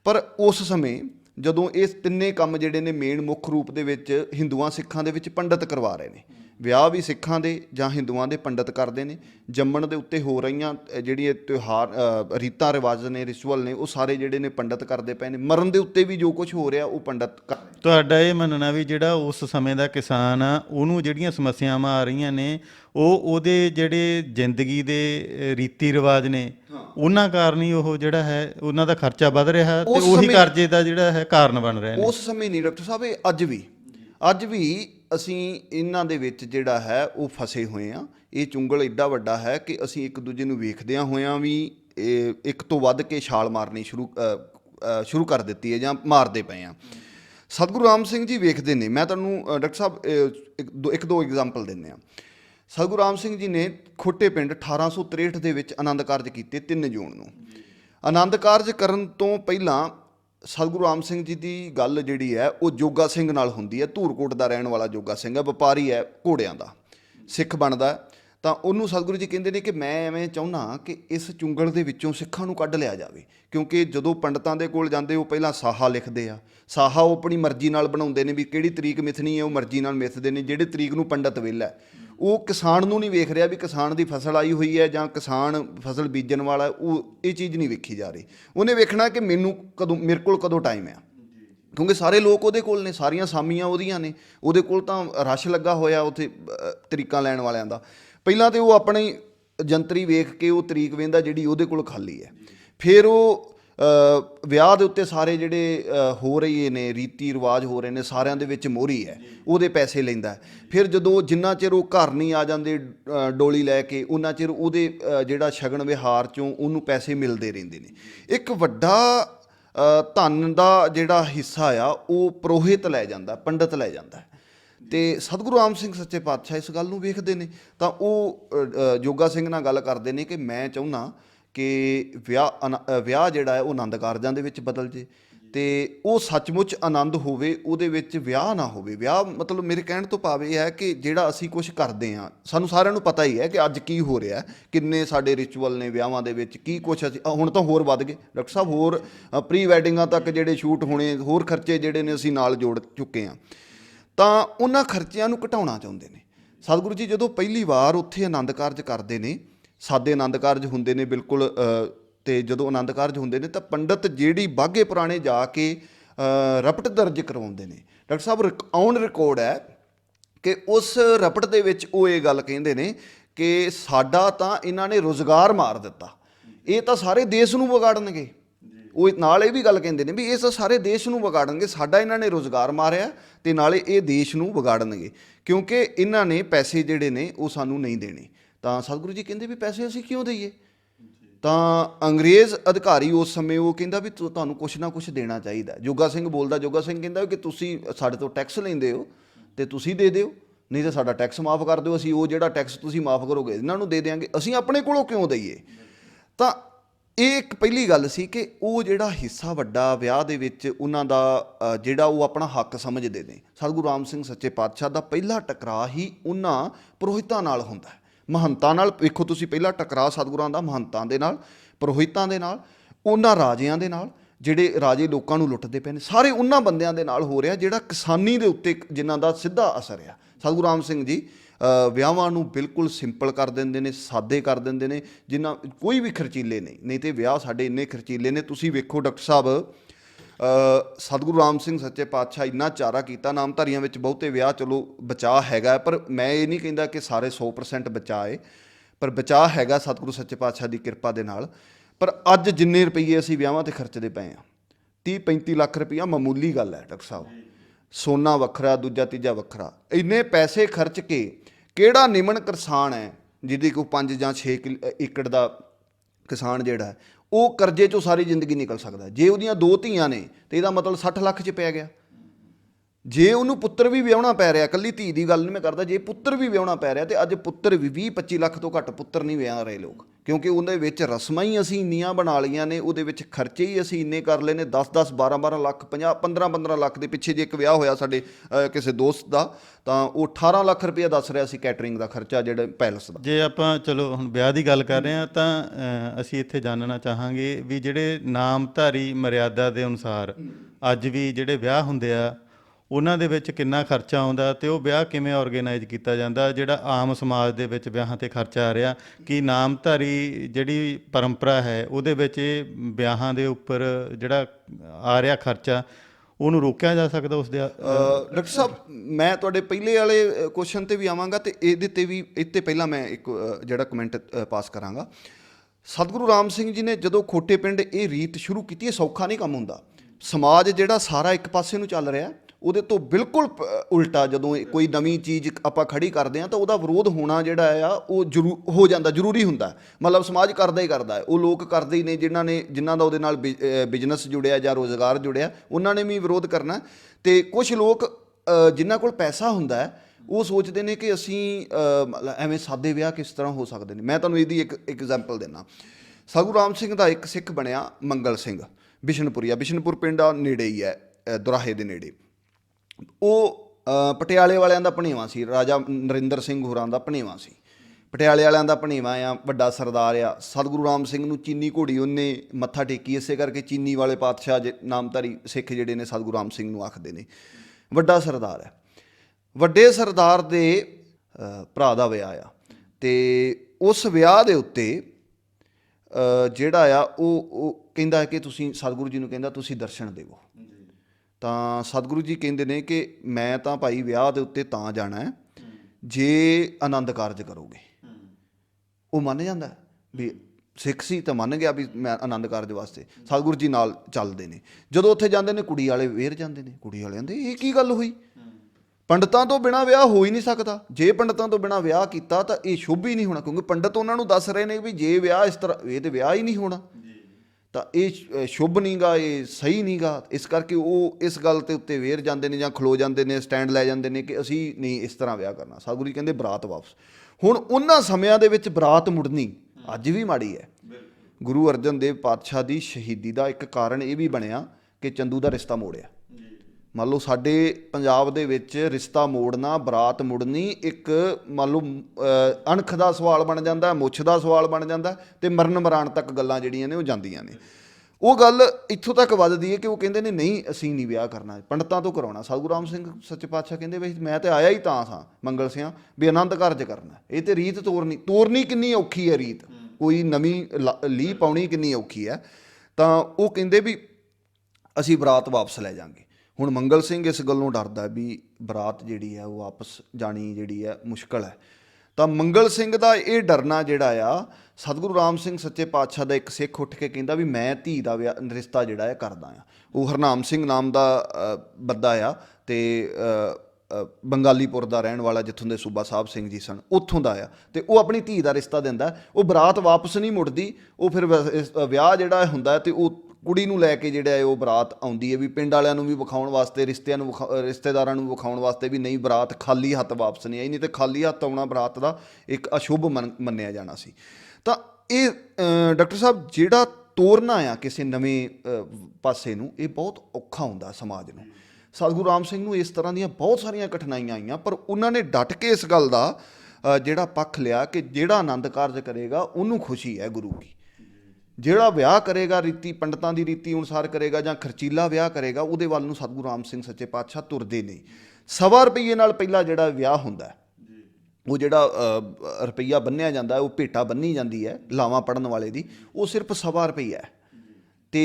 ਪਰ ਉਸ ਸਮੇਂ ਜਦੋਂ ਇਹ ਤਿੰਨੇ ਕੰਮ ਜਿਹੜੇ ਨੇ ਮੇਨ ਮੁੱਖ ਰੂਪ ਦੇ ਵਿੱਚ ਹਿੰਦੂਆਂ ਸਿੱਖਾਂ ਦੇ ਵਿੱਚ ਪੰਡਤ ਕਰਵਾ ਰਹੇ ਨੇ ਵਿਆਹ ਵੀ ਸਿੱਖਾਂ ਦੇ ਜਾਂ ਹਿੰਦੂਆਂ ਦੇ ਪੰਡਤ ਕਰਦੇ ਨੇ ਜੰਮਣ ਦੇ ਉੱਤੇ ਹੋ ਰਹੀਆਂ ਜਿਹੜੀਆਂ ਤਿਉਹਾਰ ਰੀਤਾਂ ਰਿਵਾਜ ਨੇ ਰਿਚੁਅਲ ਨੇ ਉਹ ਸਾਰੇ ਜਿਹੜੇ ਨੇ ਪੰਡਤ ਕਰਦੇ ਪਏ ਨੇ। ਮਰਨ ਦੇ ਉੱਤੇ ਵੀ ਜੋ ਕੁਝ ਹੋ ਰਿਹਾ ਉਹ ਪੰਡਤ। ਤੁਹਾਡਾ ਇਹ ਮੰਨਣਾ ਵੀ ਜਿਹੜਾ ਉਸ ਸਮੇਂ ਦਾ ਕਿਸਾਨ ਆ ਉਹਨੂੰ ਜਿਹੜੀਆਂ ਸਮੱਸਿਆਵਾਂ ਆ ਰਹੀਆਂ ਨੇ ਉਹ ਉਹਦੇ ਜਿਹੜੇ ਜ਼ਿੰਦਗੀ ਦੇ ਰੀਤੀ ਰਿਵਾਜ ਨੇ ਉਹਨਾਂ ਕਾਰਨ ਹੀ ਉਹ ਜਿਹੜਾ ਹੈ ਉਹਨਾਂ ਦਾ ਖਰਚਾ ਵੱਧ ਰਿਹਾ ਤੇ ਉਹੀ ਕਰਜ਼ੇ ਦਾ ਜਿਹੜਾ ਹੈ ਕਾਰਨ ਬਣ ਰਿਹਾ ਨੇ। ਉਸ ਸਮੇਂ ਨਹੀਂ ਡਾਕਟਰ ਸਾਹਿਬ ਇਹ ਅੱਜ ਵੀ ਅੱਜ ਵੀ ਅਸੀਂ ਇਹਨਾਂ ਦੇ ਵਿੱਚ ਜਿਹੜਾ ਹੈ, ਉਹ ਫਸੇ ਹੋਏ ਆ ਇਹ ਚੁੰਗਲ ਐਡਾ ਵੱਡਾ ਹੈ ਕਿ ਅਸੀਂ ਇੱਕ ਦੂਜੇ ਨੂੰ ਵੇਖਦਿਆਂ ਹੋਇਆਂ ਵੀ, ਇਹ ਇੱਕ ਤੋਂ ਵੱਧ ਕੇ ਛਾਲ ਮਾਰਨੀ ਸ਼ੁਰੂ ਸ਼ੁਰੂ ਕਰ ਦਿੱਤੀ ਹੈ ਜਾਂ ਮਾਰਦੇ ਪਏ ਆ ਸਤਿਗੁਰੂ ਰਾਮ ਸਿੰਘ ਜੀ ਵੇਖਦੇ ਨੇ। ਮੈਂ ਤੁਹਾਨੂੰ ਡਾਕਟਰ ਸਾਹਿਬ ਇੱਕ ਦੋ ਇੱਕ ਦੋ ਐਗਜ਼ਾਮਪਲ ਦਿੰਦੇ ਆ ਸਤਿਗੁਰੂ ਰਾਮ ਸਿੰਘ ਜੀ ਨੇ ਖੋਟੇ ਪਿੰਡ 1863 ਦੇ ਵਿੱਚ ਆਨੰਦ ਕਾਰਜ ਕੀਤੇ 3 ਜੂਨ ਨੂੰ। ਆਨੰਦ ਕਾਰਜ ਕਰਨ ਤੋਂ ਪਹਿਲਾਂ ਸਤਿਗੁਰੂ ਰਾਮ ਸਿੰਘ ਜੀ ਦੀ ਗੱਲ ਜਿਹੜੀ ਹੈ, ਉਹ ਜੋਗਾ ਸਿੰਘ ਨਾਲ ਹੁੰਦੀ ਹੈ। ਧੂਰਕੋਟ ਦਾ ਰਹਿਣ ਵਾਲਾ ਜੋਗਾ ਸਿੰਘ ਹੈ, ਵਪਾਰੀ ਹੈ ਘੋੜਿਆਂ ਦਾ, ਸਿੱਖ ਬਣਦਾ ਤਾਂ ਉਹਨੂੰ ਸਤਿਗੁਰੂ ਜੀ ਕਹਿੰਦੇ ਨੇ ਕਿ ਮੈਂ ਐਵੇਂ ਚਾਹੁੰਦਾ ਕਿ ਇਸ ਚੁੰਗਲ ਦੇ ਵਿੱਚੋਂ ਸਿੱਖਾਂ ਨੂੰ ਕੱਢ ਲਿਆ ਜਾਵੇ। ਕਿਉਂਕਿ ਜਦੋਂ ਪੰਡਤਾਂ ਦੇ ਕੋਲ ਜਾਂਦੇ, ਉਹ ਪਹਿਲਾਂ ਸਾਹਾ ਲਿਖਦੇ ਆ। ਸਾਹਾ ਉਹ ਆਪਣੀ ਮਰਜ਼ੀ ਨਾਲ ਬਣਾਉਂਦੇ ਨੇ ਵੀ ਕਿਹੜੀ ਤਰੀਕ ਮਿਥਣੀ ਹੈ, ਉਹ ਮਰਜ਼ੀ ਨਾਲ ਮਿਥਦੇ ਨੇ। ਜਿਹੜੇ ਤਰੀਕ ਨੂੰ ਪੰਡਤ ਵੇਲਾ ਉਹ ਕਿਸਾਨ ਨੂੰ ਨਹੀਂ ਵੇਖ ਰਿਹਾ ਵੀ ਕਿਸਾਨ ਦੀ ਫਸਲ ਆਈ ਹੋਈ ਹੈ ਜਾਂ ਕਿਸਾਨ ਫਸਲ ਬੀਜਣ ਵਾਲਾ ਉਹ ਇਹ ਚੀਜ਼ ਨਹੀਂ ਵੇਖੀ ਜਾ ਰਹੀ। ਉਹਨੇ ਵੇਖਣਾ ਕਿ ਮੈਨੂੰ ਕਦੋਂ ਮੇਰੇ ਕੋਲ ਕਦੋਂ ਟਾਈਮ ਆ। ਕਿਉਂਕਿ ਸਾਰੇ ਲੋਕ ਉਹਦੇ ਕੋਲ ਨੇ ਸਾਰੀਆਂ ਸਾਮੀਆਂ ਉਹਦੀਆਂ ਨੇ। ਉਹਦੇ ਕੋਲ ਤਾਂ ਰਸ਼ ਲੱਗਾ ਹੋਇਆ ਉੱਥੇ ਅ, ਤਰੀਕਾਂ ਲੈਣ ਵਾਲਿਆਂ ਦਾ। ਪਹਿਲਾਂ ਤੇ ਉਹ ਆਪਣੀ ਜੰਤਰੀ ਵੇਖ ਕੇ ਉਹ ਤਰੀਕ ਵੇਂਦਾ ਜਿਹੜੀ ਉਹਦੇ ਕੋਲ ਖਾਲੀ ਹੈ। ਫਿਰ ਉਹ ਵਿਆਹ ਦੇ ਉੱਤੇ ਸਾਰੇ ਜਿਹੜੇ ਹੋ ਰਹੀ ਨੇ ਰੀਤੀ ਰਿਵਾਜ ਹੋ ਰਹੇ ਨੇ ਸਾਰਿਆਂ ਦੇ ਵਿੱਚ ਮੋਹਰੀ ਹੈ ਉਹਦੇ ਪੈਸੇ ਲੈਂਦਾ ਫਿਰ ਜਦੋਂ ਜਿੰਨਾ ਚਿਰ ਉਹ ਘਰ ਨਹੀਂ ਆ ਜਾਂਦੇ ਡੋਲੀ ਲੈ ਕੇ ਉਹਨਾਂ ਚਿਰ ਉਹਦੇ ਜਿਹੜਾ ਸ਼ਗਨ ਵਿਹਾਰ ਚੋਂ ਉਹਨੂੰ ਪੈਸੇ ਮਿਲਦੇ ਰਹਿੰਦੇ ਨੇ। ਇੱਕ ਵੱਡਾ ਧਨ ਦਾ ਜਿਹੜਾ ਹਿੱਸਾ ਆ ਉਹ ਪ੍ਰੋਹਿਤ ਲੈ ਜਾਂਦਾ ਪੰਡਤ ਲੈ ਜਾਂਦਾ ਹੈ। ਤੇ ਸਤਿਗੁਰੂ ਰਾਮ ਸਿੰਘ ਸੱਚੇ ਪਾਤਸ਼ਾਹ ਇਸ ਗੱਲ ਨੂੰ ਵੇਖਦੇ ਨੇ। ਤਾਂ ਉਹ ਅ, ਜੋਗਾ ਸਿੰਘ ਨਾਲ ਗੱਲ ਕਰਦੇ ਨੇ ਕਿ ਮੈਂ ਚਾਹੁੰਦਾ ਕਿ ਵਿਆਹ ਅਨ- ਅ, ਵਿਆਹ ਜਿਹੜਾ ਹੈ ਉਹ ਆਨੰਦ ਕਾਰਜਾਂ ਦੇ ਵਿੱਚ ਬਦਲ ਜੇ ਤੇ ਉਹ ਸੱਚਮੁੱਚ ਆਨੰਦ ਹੋਵੇ ਉਹਦੇ ਵਿੱਚ ਵਿਆਹ ਨਾ ਹੋਵੇ। ਵਿਆਹ ਮਤਲਬ ਮੇਰੇ ਕਹਿਣ ਤੋਂ ਭਾਵ ਇਹ ਹੈ ਕਿ ਜਿਹੜਾ ਅਸੀਂ ਕੁਝ ਕਰਦੇ ਹਾਂ ਸਾਨੂੰ ਸਾਰਿਆਂ ਨੂੰ ਪਤਾ ਹੀ ਹੈ ਕਿ ਅੱਜ ਕੀ ਹੋ ਰਿਹਾ ਹੈ, ਕਿੰਨੇ ਸਾਡੇ ਰਿਚੁਅਲ ਨੇ ਵਿਆਹਾਂ ਦੇ ਵਿੱਚ ਕੀ ਕੁਝ ਅਸੀਂ ਅ, ਹੁਣ ਤਾਂ ਹੋਰ ਵੱਧ ਗਏ। ਡਾਕਟਰ ਸਾਹਿਬ ਹੋਰ ਪ੍ਰੀ ਵੈਡਿੰਗਾਂ ਤੱਕ ਜਿਹੜੇ ਸ਼ੂਟ ਹੋਣੇ ਹੋਰ ਖਰਚੇ ਜਿਹੜੇ ਨੇ ਅਸੀਂ ਨਾਲ ਜੋੜ ਚੁੱਕੇ ਹਾਂ। ਤਾਂ ਉਹਨਾਂ ਖਰਚਿਆਂ ਨੂੰ ਘਟਾਉਣਾ ਚਾਹੁੰਦੇ ਨੇ। ਸਤਿਗੁਰੂ ਜੀ ਜਦੋਂ ਪਹਿਲੀ ਵਾਰ ਉੱਥੇ ਆਨੰਦ ਕਾਰਜ ਕਰਦੇ ਨੇ ਸਾਦੇ ਆਨੰਦ ਕਾਰਜ ਹੁੰਦੇ ਨੇ ਬਿਲਕੁਲ ਅ, ਤੇ ਜਦੋਂ ਆਨੰਦ ਕਾਰਜ ਹੁੰਦੇ ਨੇ ਤਾਂ ਪੰਡਤ ਜਿਹੜੀ ਬਾਗੇ ਪੁਰਾਣੇ ਜਾ ਕੇ ਰਪਟ ਦਰਜ ਕਰਵਾਉਂਦੇ ਨੇ। ਡਾਕਟਰ ਸਾਹਿਬ ਔਨ ਰਿਕਾਰਡ ਹੈ ਕਿ ਉਸ ਰਪਟ ਦੇ ਵਿੱਚ ਉਹ ਇਹ ਗੱਲ ਕਹਿੰਦੇ ਨੇ ਕਿ ਸਾਡਾ ਤਾਂ ਇਹਨਾਂ ਨੇ ਰੋਜ਼ਗਾਰ ਮਾਰ ਦਿੱਤਾ। ਇਹ ਤਾਂ ਸਾਰੇ ਦੇਸ਼ ਨੂੰ ਵਿਗਾੜਨਗੇ। ਉਹ ਨਾਲ ਇਹ ਵੀ ਗੱਲ ਕਹਿੰਦੇ ਨੇ ਵੀ ਇਹ ਤਾਂ ਸਾਰੇ ਦੇਸ਼ ਨੂੰ ਵਿਗਾੜਨਗੇ ਸਾਡਾ ਇਹਨਾਂ ਨੇ ਰੋਜ਼ਗਾਰ ਮਾਰਿਆ ਤੇ ਨਾਲੇ ਇਹ ਦੇਸ਼ ਨੂੰ ਵਿਗਾੜਨਗੇ। ਕਿਉਂਕਿ ਇਹਨਾਂ ਨੇ ਪੈਸੇ ਜਿਹੜੇ ਨੇ ਉਹ ਸਾਨੂੰ ਨਹੀਂ ਦੇਣੇ। ਤਾਂ ਸਤਿਗੁਰੂ ਜੀ ਕਹਿੰਦੇ ਵੀ ਪੈਸੇ ਅਸੀਂ ਕਿਉਂ ਦਈਏ? ਤਾਂ ਅੰਗਰੇਜ਼ ਅਧਿਕਾਰੀ ਉਸ ਸਮੇਂ ਉਹ ਕਹਿੰਦਾ ਵੀ ਤੁਹਾਨੂੰ ਕੁਛ ਨਾ ਕੁਛ ਦੇਣਾ ਚਾਹੀਦਾ। ਜੋਗਾ ਸਿੰਘ ਬੋਲਦਾ, ਜੋਗਾ ਸਿੰਘ ਕਹਿੰਦਾ ਕਿ ਤੁਸੀਂ ਸਾਡੇ ਤੋਂ ਟੈਕਸ ਲੈਂਦੇ ਹੋ ਤੇ ਤੁਸੀਂ ਦੇ ਦਿਓ, ਨਹੀਂ ਤਾਂ ਸਾਡਾ ਟੈਕਸ ਮਾਫ ਕਰ ਦਿਓ, ਅਸੀਂ ਉਹ ਜਿਹੜਾ ਟੈਕਸ ਤੁਸੀਂ ਮਾਫ ਕਰੋਗੇ, ਇਹਨਾਂ ਨੂੰ ਦੇ ਦੇਾਂਗੇ ਅਸੀਂ ਆਪਣੇ ਕੋਲੋਂ ਕਿਉਂ ਦਈਏ? ਤਾਂ ਇਹ ਇੱਕ ਪਹਿਲੀ ਗੱਲ ਸੀ ਕਿ ਉਹ ਜਿਹੜਾ ਹਿੱਸਾ ਵੱਡਾ ਵਿਆਹ ਦੇ ਵਿੱਚ ਉਹਨਾਂ ਦਾ ਜਿਹੜਾ ਉਹ ਆਪਣਾ ਹੱਕ ਸਮਝਦੇ ਨੇ। ਸਤਿਗੁਰੂ ਰਾਮ ਸਿੰਘ ਸੱਚੇ ਪਾਤਸ਼ਾਹ ਦਾ ਪਹਿਲਾ ਟਕਰਾਅ ਹੀ ਉਹਨਾਂ ਪੁਰੋਹਿਤਾਂ ਨਾਲ ਹੁੰਦਾ ਮਹੰਤਾਂ ਨਾਲ, ਵੇਖੋ ਤੁਸੀਂ ਪਹਿਲਾਂ ਟਕਰਾਅ ਸਤਿਗੁਰਾਂ ਦਾ ਮਹੰਤਾਂ ਦੇ ਨਾਲ, ਪੁਰੋਹਿਤਾਂ ਦੇ ਨਾਲ, ਉਹਨਾਂ ਰਾਜਿਆਂ ਦੇ ਨਾਲ, ਜਿਹੜੇ ਰਾਜੇ ਲੋਕਾਂ ਨੂੰ ਲੁੱਟਦੇ ਪਏ ਨੇ, ਸਾਰੇ ਉਹਨਾਂ ਬੰਦਿਆਂ ਦੇ ਨਾਲ ਹੋ ਰਿਹਾ, ਜਿਹੜਾ ਕਿਸਾਨੀ ਦੇ ਉੱਤੇ ਜਿਨ੍ਹਾਂ ਦਾ ਸਿੱਧਾ ਅਸਰ ਆ। ਸਤਿਗੁਰੂ ਰਾਮ ਸਿੰਘ ਜੀ ਵਿਆਹਾਂ ਨੂੰ ਬਿਲਕੁਲ ਸਿੰਪਲ ਕਰ ਦਿੰਦੇ ਨੇ, ਸਾਦੇ ਕਰ ਦਿੰਦੇ ਨੇ, ਜਿਨ੍ਹਾਂ ਕੋਈ ਵੀ ਖਰਚੀਲੇ ਨਹੀਂ ਨਹੀਂ ਤੇ ਵਿਆਹ ਸਾਡੇ ਇੰਨੇ ਖਰਚੀਲੇ ਨੇ, ਤੁਸੀਂ ਵੇਖੋ ਡਾਕਟਰ ਸਾਹਿਬ ਸਤਿਗੁਰੂ ਰਾਮ ਸਿੰਘ ਸੱਚੇ ਪਾਤਸ਼ਾਹ ਇੰਨਾ ਚਾਰਾ ਕੀਤਾ, ਨਾਮਧਾਰੀਆਂ ਵਿੱਚ ਬਹੁਤੇ ਵਿਆਹ ਚਲੋ ਬਚਾਅ ਹੈਗਾ, ਪਰ ਮੈਂ ਇਹ ਨਹੀਂ ਕਹਿੰਦਾ ਕਿ ਸਾਰੇ 100% ਬਚਾਅ ਹੈ ਪਰ ਬਚਾਅ ਹੈਗਾ ਸਤਿਗੁਰੂ ਸੱਚੇ ਪਾਤਸ਼ਾਹ ਦੀ ਕਿਰਪਾ ਦੇ ਨਾਲ। ਪਰ ਅੱਜ ਜਿੰਨੇ ਰੁਪਏ ਅਸੀਂ ਵਿਆਹਾਂ ਤੇ ਖਰਚਦੇ ਪਏ ਆ 30 35 ਲੱਖ ਰੁਪਈਆ ਮਾਮੂਲੀ ਗੱਲ ਹੈ, ਡਾਕਟਰ ਸਾਹਿਬ। ਸੋਨਾ ਵੱਖਰਾ, ਦੂਜਾ ਤੀਜਾ ਵੱਖਰਾ, ਇੰਨੇ ਪੈਸੇ ਖਰਚ ਕੇ ਕਿਹੜਾ ਨਿਮਨ ਕਿਸਾਨ ਹੈ, ਜਿਹਦੀ ਕੋਈ 5 ਜਾਂ 6 ਏਕੜ ਦਾ ਕਿਸਾਨ ਜਿਹੜਾ ਹੈ ਉਹ ਕਰਜ਼ੇ ਚੋਂ ਸਾਰੀ ਜ਼ਿੰਦਗੀ ਨਿਕਲ ਸਕਦਾ ਜੇ ਉਹਦੀਆਂ ਦੋ ਧੀਆਂ ਨੇ, ਤੇ ਇਹਦਾ ਮਤਲਬ 60 ਲੱਖ ਚ ਪੈ ਗਿਆ। ਜੇ ਉਹਨੂੰ ਪੁੱਤਰ ਵੀ ਵਿਆਹਣਾ ਪੈ ਰਿਹਾ ਕੱਲੀ ਧੀ ਦੀ ਗੱਲ ਨਹੀਂ ਮੈਂ ਕਰਦਾ, ਜੇ ਪੁੱਤਰ ਵੀ ਵਿਆਹਣਾ ਪੈ ਰਿਹਾ, ਤੇ ਅੱਜ ਪੁੱਤਰ ਵੀ 20 25 ਲੱਖ ਤੋਂ ਘੱਟ ਪੁੱਤਰ ਨਹੀਂ ਵਿਆਹ ਰਹੇ ਲੋਕ। ਕਿਉਂਕਿ ਉਹਦੇ ਵਿੱਚ ਰਸਮਾਂ ਹੀ ਅਸੀਂ ਇੰਨੀਆਂ ਬਣਾ ਲਈਆਂ ਨੇ ਉਹਦੇ ਵਿੱਚ ਖਰਚੇ ਹੀ ਅਸੀਂ ਇੰਨੇ ਕਰ ਲਏ ਨੇ 10 10 12 12 ਲੱਖ 50 15 15 ਲੱਖ ਦੇ ਪਿੱਛੇ ਜੇ ਇੱਕ ਵਿਆਹ ਹੋਇਆ ਸਾਡੇ ਕਿਸੇ ਦੋਸਤ ਦਾ ਤਾਂ ਉਹ 18 ਲੱਖ ਰੁਪਏ ਦੱਸ ਰਿਹਾ ਸੀ ਕੈਟਰਿੰਗ ਦਾ ਖਰਚਾ ਜਿਹੜਾ ਪੈਲਸ ਦਾ। ਜੇ ਆਪਾਂ ਚਲੋ ਹੁਣ ਵਿਆਹ ਦੀ ਗੱਲ ਕਰ ਰਹੇ ਹਾਂ ਤਾਂ ਅਸੀਂ ਇੱਥੇ ਜਾਣਨਾ ਚਾਹਾਂਗੇ ਵੀ ਜਿਹੜੇ ਨਾਮਧਾਰੀ ਮਰਿਆਦਾ ਦੇ ਅਨੁਸਾਰ ਅੱਜ ਵੀ ਜਿਹੜੇ ਵਿਆਹ ਹੁੰਦੇ ਆ ਉਹਨਾਂ ਦੇ ਵਿੱਚ ਕਿੰਨਾ ਖਰਚਾ ਆਉਂਦਾ ਤੇ ਉਹ ਵਿਆਹ ਕਿਵੇਂ ਆਰਗੇਨਾਈਜ਼ ਕੀਤਾ ਜਾਂਦਾ, ਜਿਹੜਾ ਆਮ ਸਮਾਜ ਦੇ ਵਿੱਚ ਵਿਆਹਾਂ ਤੇ ਖਰਚਾ ਆ ਰਿਹਾ, ਕਿ ਨਾਮਧਾਰੀ ਜਿਹੜੀ ਪਰੰਪਰਾ ਹੈ, ਉਹਦੇ ਵਿੱਚ ਇਹ ਵਿਆਹਾਂ ਦੇ ਉੱਪਰ ਜਿਹੜਾ ਆ ਰਿਹਾ ਖਰਚਾ, ਉਹਨੂੰ ਰੋਕਿਆ ਜਾ ਸਕਦਾ ਉਸ ਦੇ ਡਾਕਟਰ ਸਾਹਿਬ, ਮੈਂ ਤੁਹਾਡੇ ਪਹਿਲੇ ਵਾਲੇ ਕੁਐਸਚਨ ਤੇ ਵੀ ਆਵਾਂਗਾ ਤੇ ਇਹਦੇ ਤੇ ਵੀ ਇੱਥੇ ਪਹਿਲਾਂ ਮੈਂ ਇੱਕ ਜਿਹੜਾ ਕਮੈਂਟ ਪਾਸ ਕਰਾਂਗਾ। ਸਤਿਗੁਰੂ ਰਾਮ ਸਿੰਘ ਜੀ ਨੇ ਜਦੋਂ ਖੋਟੇ ਪਿੰਡ ਇਹ ਰੀਤ ਸ਼ੁਰੂ ਕੀਤੀ, ਇਹ ਸੌਖਾ ਨਹੀਂ ਕੰਮ ਹੁੰਦਾ। ਸਮਾਜ ਜਿਹੜਾ ਸਾਰਾ ਇੱਕ ਪਾਸੇ ਨੂੰ ਚੱਲ ਰਿਹਾ ਉਹਦੇ ਤੋਂ ਬਿਲਕੁਲ ਪ- ਉਲਟਾ ਜਦੋਂ ਕੋਈ ਨਵੀਂ ਚੀਜ਼ ਆਪਾਂ ਖੜੀ ਕਰਦੇ ਆ ਤਾਂ ਉਹਦਾ ਵਿਰੋਧ ਹੋਣਾ ਜਿਹੜਾ ਆ ਉਹ ਜ਼ਰੂ ਹੋ ਜਾਂਦਾ ਜ਼ਰੂਰੀ ਹੁੰਦਾ। ਮਤਲਬ ਸਮਾਜ ਕਰਦਾ ਹੀ ਕਰਦਾ ਹੈ। ਉਹ ਲੋਕ ਕਰਦੇ ਹੀ ਨੇ ਜਿਨ੍ਹਾਂ ਨੇ ਜਿਨ੍ਹਾਂ ਦਾ ਉਹਦੇ ਨਾਲ ਬਿਜ਼ਨਸ ਜੁੜਿਆ ਜਾਂ ਰੋਜ਼ਗਾਰ ਜੁੜਿਆ ਉਹਨਾਂ ਨੇ ਵੀ ਵਿਰੋਧ ਕਰਨਾ ਹੈ। ਤੇ ਕੁਝ ਲੋਕ ਅ, ਜਿਨ੍ਹਾਂ ਕੋਲ ਪੈਸਾ ਹੁੰਦਾ ਹੈ ਉਹ ਸੋਚਦੇ ਨੇ ਕਿ ਅਸੀਂ ਮਤਲਬ ਐਵੇਂ ਸਾਦੇ ਵਿਆਹ ਕਿਸ ਤਰ੍ਹਾਂ ਹੋ ਸਕਦੇ ਨੇ। ਮੈਂ ਤੁਹਾਨੂੰ ਇਹਦੀ ਇੱਕ ਐਗਜ਼ਾਮਪਲ ਦਿੰਦਾ। ਸਤਿਗੁਰੂ ਰਾਮ ਸਿੰਘ ਦਾ ਇੱਕ ਸਿੱਖ ਬਣਿਆ ਮੰਗਲ ਸਿੰਘ ਬਿਸ਼ਨਪੁਰੀਆ। ਬਿਸ਼ਨਪੁਰ ਪਿੰਡ ਆ ਨੇੜੇ ਹੀ ਹੈ ਦੁਰਾਹੇ ਦੇ ਨੇੜੇ। ਉਹ ਪਟਿਆਲੇ ਵਾਲਿਆਂ ਦਾ ਭਣੇਵਾ ਸੀ, ਰਾਜਾ ਨਰਿੰਦਰ ਸਿੰਘ ਹੋਰਾਂ ਦਾ ਭਣੇਵਾ ਸੀ। ਪਟਿਆਲੇ ਵਾਲਿਆਂ ਦਾ ਭਣੇਵਾ ਆ, ਵੱਡਾ ਸਰਦਾਰ ਆ। ਸਤਿਗੁਰੂ ਰਾਮ ਸਿੰਘ ਨੂੰ ਚੀਨੀ ਘੋੜੀ ਉਹਨੇ ਮੱਥਾ ਟੇਕੀ, ਇਸੇ ਕਰਕੇ ਚੀਨੀ ਵਾਲੇ ਪਾਤਸ਼ਾਹ ਜੇ, ਨਾਮਧਾਰੀ ਸਿੱਖ ਜਿਹੜੇ ਨੇ ਸਤਿਗੁਰੂ ਰਾਮ ਸਿੰਘ ਨੂੰ ਆਖਦੇ ਨੇ। ਵੱਡਾ ਸਰਦਾਰ ਹੈ ਵੱਡੇ ਸਰਦਾਰ ਦੇ ਭਰਾ ਦਾ ਵਿਆਹ ਆ। ਤੇ ਉਸ ਵਿਆਹ ਦੇ ਉੱਤੇ ਜਿਹੜਾ ਆ, ਉਹ ਉਹ ਕਹਿੰਦਾ ਕਿ ਤੁਸੀਂ, ਸਤਿਗੁਰੂ ਜੀ ਨੂੰ ਕਹਿੰਦਾ ਤੁਸੀਂ ਦਰਸ਼ਨ ਦੇਵੋ। ਤਾਂ ਸਤਿਗੁਰੂ ਜੀ ਕਹਿੰਦੇ ਨੇ ਕਿ ਮੈਂ ਤਾਂ ਭਾਈ ਵਿਆਹ ਦੇ ਉੱਤੇ ਤਾਂ ਜਾਣਾ ਹੈ, ਜੇ ਆਨੰਦ ਕਾਰਜ ਕਰੋਗੇ। ਉਹ ਮੰਨ ਜਾਂਦਾ ਵੀ ਸਿੱਖ ਸੀ ਤਾਂ ਮੰਨ ਗਿਆ ਵੀ ਮੈਂ ਆਨੰਦ ਕਾਰਜ ਵਾਸਤੇ। ਸਤਿਗੁਰੂ ਜੀ ਨਾਲ ਚੱਲਦੇ ਨੇ। ਜਦੋਂ ਉੱਥੇ ਜਾਂਦੇ ਨੇ, ਕੁੜੀ ਵਾਲੇ ਵੇਰ ਜਾਂਦੇ ਨੇ। ਕੁੜੀ ਵਾਲਿਆਂ ਦੇ, ਇਹ ਕੀ ਗੱਲ ਹੋਈ? ਪੰਡਤਾਂ ਤੋਂ ਬਿਨਾ ਵਿਆਹ ਹੋ ਹੀ ਨਹੀਂ ਸਕਦਾ। ਜੇ ਪੰਡਤਾਂ ਤੋਂ ਬਿਨਾ ਵਿਆਹ ਕੀਤਾ ਤਾਂ ਇਹ ਸ਼ੁਭ ਹੀ ਨਹੀਂ ਹੋਣਾ, ਕਿਉਂਕਿ ਪੰਡਤ ਉਹਨਾਂ ਨੂੰ ਦੱਸ ਰਹੇ ਨੇ ਵੀ ਜੇ ਵਿਆਹ ਇਸ ਤਰ੍ਹਾਂ, ਇਹ ਤੇ ਵਿਆਹ ਹੀ ਨਹੀਂ ਹੋਣਾ। ਤਾਂ ਇਹ ਸ਼- ਅ, ਸ਼ੁਭ ਨਹੀਂਗਾ ਇਹ ਸਹੀ ਨਹੀਂਗਾ ਇਸ ਕਰਕੇ ਉਹ ਇਸ ਗੱਲ ਤੇ ਉੱਤੇ ਵੇਰ ਜਾਂਦੇ ਨੇ ਜਾਂ ਖਲੋ ਜਾਂਦੇ ਨੇ ਸਟੈਂਡ ਲੈ ਜਾਂਦੇ ਨੇ ਕਿ ਅਸੀਂ ਨਹੀਂ ਇਸ ਤਰ੍ਹਾਂ ਵਿਆਹ ਕਰਨਾ। ਸਤਿਗੁਰੂ ਜੀ ਕਹਿੰਦੇ ਬਰਾਤ ਵਾਪਸ। ਹੁਣ ਉਹਨਾਂ ਸਮਿਆਂ ਦੇ ਵਿੱਚ ਬਰਾਤ ਮੁੜਨੀ ਅੱਜ ਵੀ ਮਾੜੀ ਹੈ। ਗੁਰੂ ਅਰਜਨ ਦੇਵ ਪਾਤਸ਼ਾਹ ਦੀ ਸ਼ਹੀਦੀ ਦਾ ਇੱਕ ਕਾਰਨ ਇਹ ਵੀ ਬਣਿਆ ਕਿ ਚੰਦੂ ਦਾ ਰਿਸ਼ਤਾ ਮੋੜਿਆ। ਮੰਨ ਲਓ ਸਾਡੇ ਪੰਜਾਬ ਦੇ ਵਿੱਚ ਰਿਸ਼ਤਾ ਮੋੜਨਾ, ਬਰਾਤ ਮੁੜਨੀ ਇੱਕ ਮੰਨ ਲਓ ਅਣਖ ਦਾ ਸਵਾਲ ਬਣ ਜਾਂਦਾ, ਮੁੱਛ ਦਾ ਸਵਾਲ ਬਣ ਜਾਂਦਾ ਹੈ ਤੇ ਮਰਨ ਮਰਾਣ ਤੱਕ ਗੱਲਾਂ ਜਿਹੜੀਆਂ ਨੇ ਉਹ ਜਾਂਦੀਆਂ ਨੇ। ਉਹ ਗੱਲ ਇੱਥੋਂ ਤੱਕ ਵੱਧਦੀ ਹੈ ਕਿ ਉਹ ਕਹਿੰਦੇ ਨੇ, ਨਹੀਂ, ਅਸੀਂ ਨਹੀਂ ਵਿਆਹ ਕਰਨਾ, ਪੰਡਤਾਂ ਤੋਂ ਕਰਾਉਣਾ। ਸਾਧੂ ਰਾਮ ਸਿੰਘ ਸੱਚੇ ਪਾਤਸ਼ਾਹ ਕਹਿੰਦੇ ਵੀ ਮੈਂ ਤੇ ਆਇਆ ਹੀ ਤਾਂ ਸਾਂ, ਮੰਗਲ ਸਿਆਂ, ਵੀ ਆਨੰਦ ਕਾਰਜ ਕਰਨਾ। ਇਹ ਤੇ ਰੀਤ ਤੋਰਨੀ ਤੋਰਨੀ ਕਿੰਨੀ ਔਖੀ ਹੈ ਰੀਤ। ਕੋਈ ਨਵੀਂ ਲ- ਲੀ ਪਾਉਣੀ ਕਿੰਨੀ ਔਖੀ ਹੈ ਤਾਂ ਉਹ ਕਹਿੰਦੇ ਵੀ ਅਸੀਂ ਬਰਾਤ ਵਾਪਸ ਲੈ ਜਾਾਂਗੇ। ਹੁਣ ਮੰਗਲ ਸਿੰਘ ਇਸ ਗੱਲੋਂ ਡਰਦਾ ਵੀ ਬਰਾਤ ਜਿਹੜੀ ਹੈ ਉਹ ਵਾਪਸ ਜਾਣੀ ਜਿਹੜੀ ਹੈ ਮੁਸ਼ਕਲ ਹੈ। ਤਾਂ ਮੰਗਲ ਸਿੰਘ ਦਾ ਇਹ ਡਰਨਾ ਜਿਹੜਾ ਆ, ਸਤਿਗੁਰੂ ਰਾਮ ਸਿੰਘ ਸੱਚੇ ਪਾਤਸ਼ਾਹ ਦਾ ਇੱਕ ਸਿੱਖ ਉੱਠ ਕੇ ਕਹਿੰਦਾ ਵੀ ਮੈਂ ਧੀ ਦਾ ਵਿਆਹ- ਰਿਸ਼ਤਾ ਜਿਹੜਾ ਹੈ ਕਰਦਾ ਆ। ਉਹ ਹਰਨਾਮ ਸਿੰਘ ਨਾਮ ਦਾ ਬੰਦਾ ਆ ਤੇ ਬੰਗਾਲੀਪੁਰ ਦਾ ਰਹਿਣ ਵਾਲਾ ਜਿੱਥੋਂ ਦੇ ਸੂਬਾ ਸਾਹਿਬ ਸਿੰਘ ਜੀ ਸਨ, ਉੱਥੋਂ ਦਾ ਆ। ਤੇ ਉਹ ਆਪਣੀ ਧੀ ਦਾ ਰਿਸ਼ਤਾ ਦਿੰਦਾ, ਉਹ ਬਰਾਤ ਵਾਪਸ ਨਹੀਂ ਮੁੜਦੀ, ਉਹ ਫਿਰ ਵਿਆਹ ਜਿਹੜਾ ਹੁੰਦਾ ਹੈ ਤੇ ਉਹ ਕੁੜੀ ਨੂੰ ਲੈ ਕੇ ਜਿਹੜਾ ਹੈ ਉਹ ਬਰਾਤ ਆਉਂਦੀ ਹੈ ਵੀ ਪਿੰਡ ਵਾਲਿਆਂ ਨੂੰ ਵੀ ਵਿਖਾਉਣ ਵਾਸਤੇ, ਰਿਸ਼ਤਿਆਂ ਨੂੰ ਵਿਖਾ- ਰਿਸ਼ਤੇਦਾਰਾਂ ਨੂੰ ਵਿਖਾਉਣ ਵਾਸਤੇ ਵੀ ਨਹੀਂ, ਬਰਾਤ ਖਾਲੀ ਹੱਥ ਵਾਪਸ ਨਹੀਂ ਆਈ, ਨਹੀਂ ਤੇ ਖਾਲੀ ਹੱਥ ਆਉਣਾ ਬਰਾਤ ਦਾ ਇੱਕ ਅਸ਼ੁਭ ਮੰਨਿਆ ਜਾਣਾ ਸੀ। ਤਾਂ ਇਹ ਡਾਕਟਰ ਸਾਹਿਬ ਜਿਹੜਾ ਤੋਰਨਾ ਆ ਕਿਸੇ ਨਵੇਂ ਪਾਸੇ ਨੂੰ, ਇਹ ਬਹੁਤ ਔਖਾ ਹੁੰਦਾ ਸਮਾਜ ਨੂੰ। ਸਤਿਗੁਰੂ ਰਾਮ ਸਿੰਘ ਨੂੰ ਇਸ ਤਰ੍ਹਾਂ ਦੀਆਂ ਬਹੁਤ ਸਾਰੀਆਂ ਕਠਿਨਾਈਆਂ ਆਈਆਂ, ਪਰ ਉਹਨਾਂ ਨੇ ਡਟ ਕੇ ਇਸ ਗੱਲ ਦਾ ਜਿਹੜਾ ਪੱਖ ਲਿਆ ਕਿ ਜਿਹੜਾ ਆਨੰਦ ਕਾਰਜ ਕਰੇਗਾ, ਉਹਨੂੰ ਖੁਸ਼ੀ ਹੈ ਗੁਰੂ ਦੀ। ਜਿਹੜਾ ਵਿਆਹ ਕਰੇਗਾ ਰੀਤੀ, ਪੰਡਤਾਂ ਦੀ ਰੀਤੀ ਅਨੁਸਾਰ ਕਰੇਗਾ ਜਾਂ ਖਰਚੀਲਾ ਵਿਆਹ ਕਰੇਗਾ, ਉਹਦੇ ਵੱਲ ਨੂੰ ਸਤਿਗੁਰੂ ਰਾਮ ਸਿੰਘ ਸੱਚੇ ਪਾਤਸ਼ਾਹ ਤੁਰਦੇ ਨਹੀਂ ਸਵਾ ਰੁਪਈਏ ਨਾਲ ਪਹਿਲਾ ਜਿਹੜਾ ਵਿਆਹ ਹੁੰਦਾ ਉਹ ਜਿਹੜਾ ਰੁਪਈਆ ਬੰਨਿਆ ਜਾਂਦਾ ਉਹ ਭੇਟਾ ਬੰਨੀ ਜਾਂਦੀ ਹੈ, ਲਾਵਾਂ ਪੜਨ ਵਾਲੇ ਦੀ, ਉਹ ਸਿਰਫ ਸਵਾ ਰੁਪਈਆ ਹੈ। ਤੇ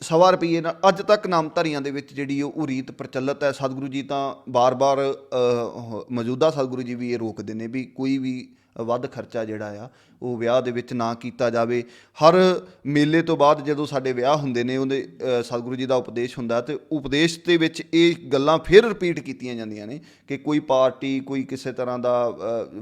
ਸਵਾ ਰੁਪਈਏ ਨਾਲ, ਅੱਜ ਤੱਕ ਨਾਮਧਾਰੀਆਂ ਦੇ ਵਿੱਚ ਜਿਹੜੀ ਉਹ ਰੀਤ ਪ੍ਰਚਲਿਤ ਹੈ, ਸਤਿਗੁਰੂ ਜੀ ਤਾਂ ਬਾਰ-ਬਾਰ ਮੌਜੂਦਾ ਸਤਿਗੁਰੂ ਜੀ ਵੀ ਇਹ ਰੋਕਦੇ ਨੇ ਵੀ ਕੋਈ ਵੀ ਵੱਧ ਖਰਚਾ ਜਿਹੜਾ ਆ, ਉਹ ਵਿਆਹ ਦੇ ਵਿੱਚ ਨਾ ਕੀਤਾ ਜਾਵੇ। ਹਰ ਮੇਲੇ ਤੋਂ ਬਾਅਦ ਜਦੋਂ ਸਾਡੇ ਵਿਆਹ ਹੁੰਦੇ ਨੇ, ਉਹਦੇ ਸਤਿਗੁਰੂ ਜੀ ਦਾ ਉਪਦੇਸ਼ ਹੁੰਦਾ ਤੇ ਉਪਦੇਸ਼ ਦੇ ਵਿੱਚ ਇਹ ਗੱਲਾਂ ਫਿਰ ਰਿਪੀਟ ਕੀਤੀਆਂ ਜਾਂਦੀਆਂ ਨੇ ਕਿ ਕੋਈ ਪਾਰਟੀ, ਕੋਈ ਕਿਸੇ ਤਰ੍ਹਾਂ ਦਾ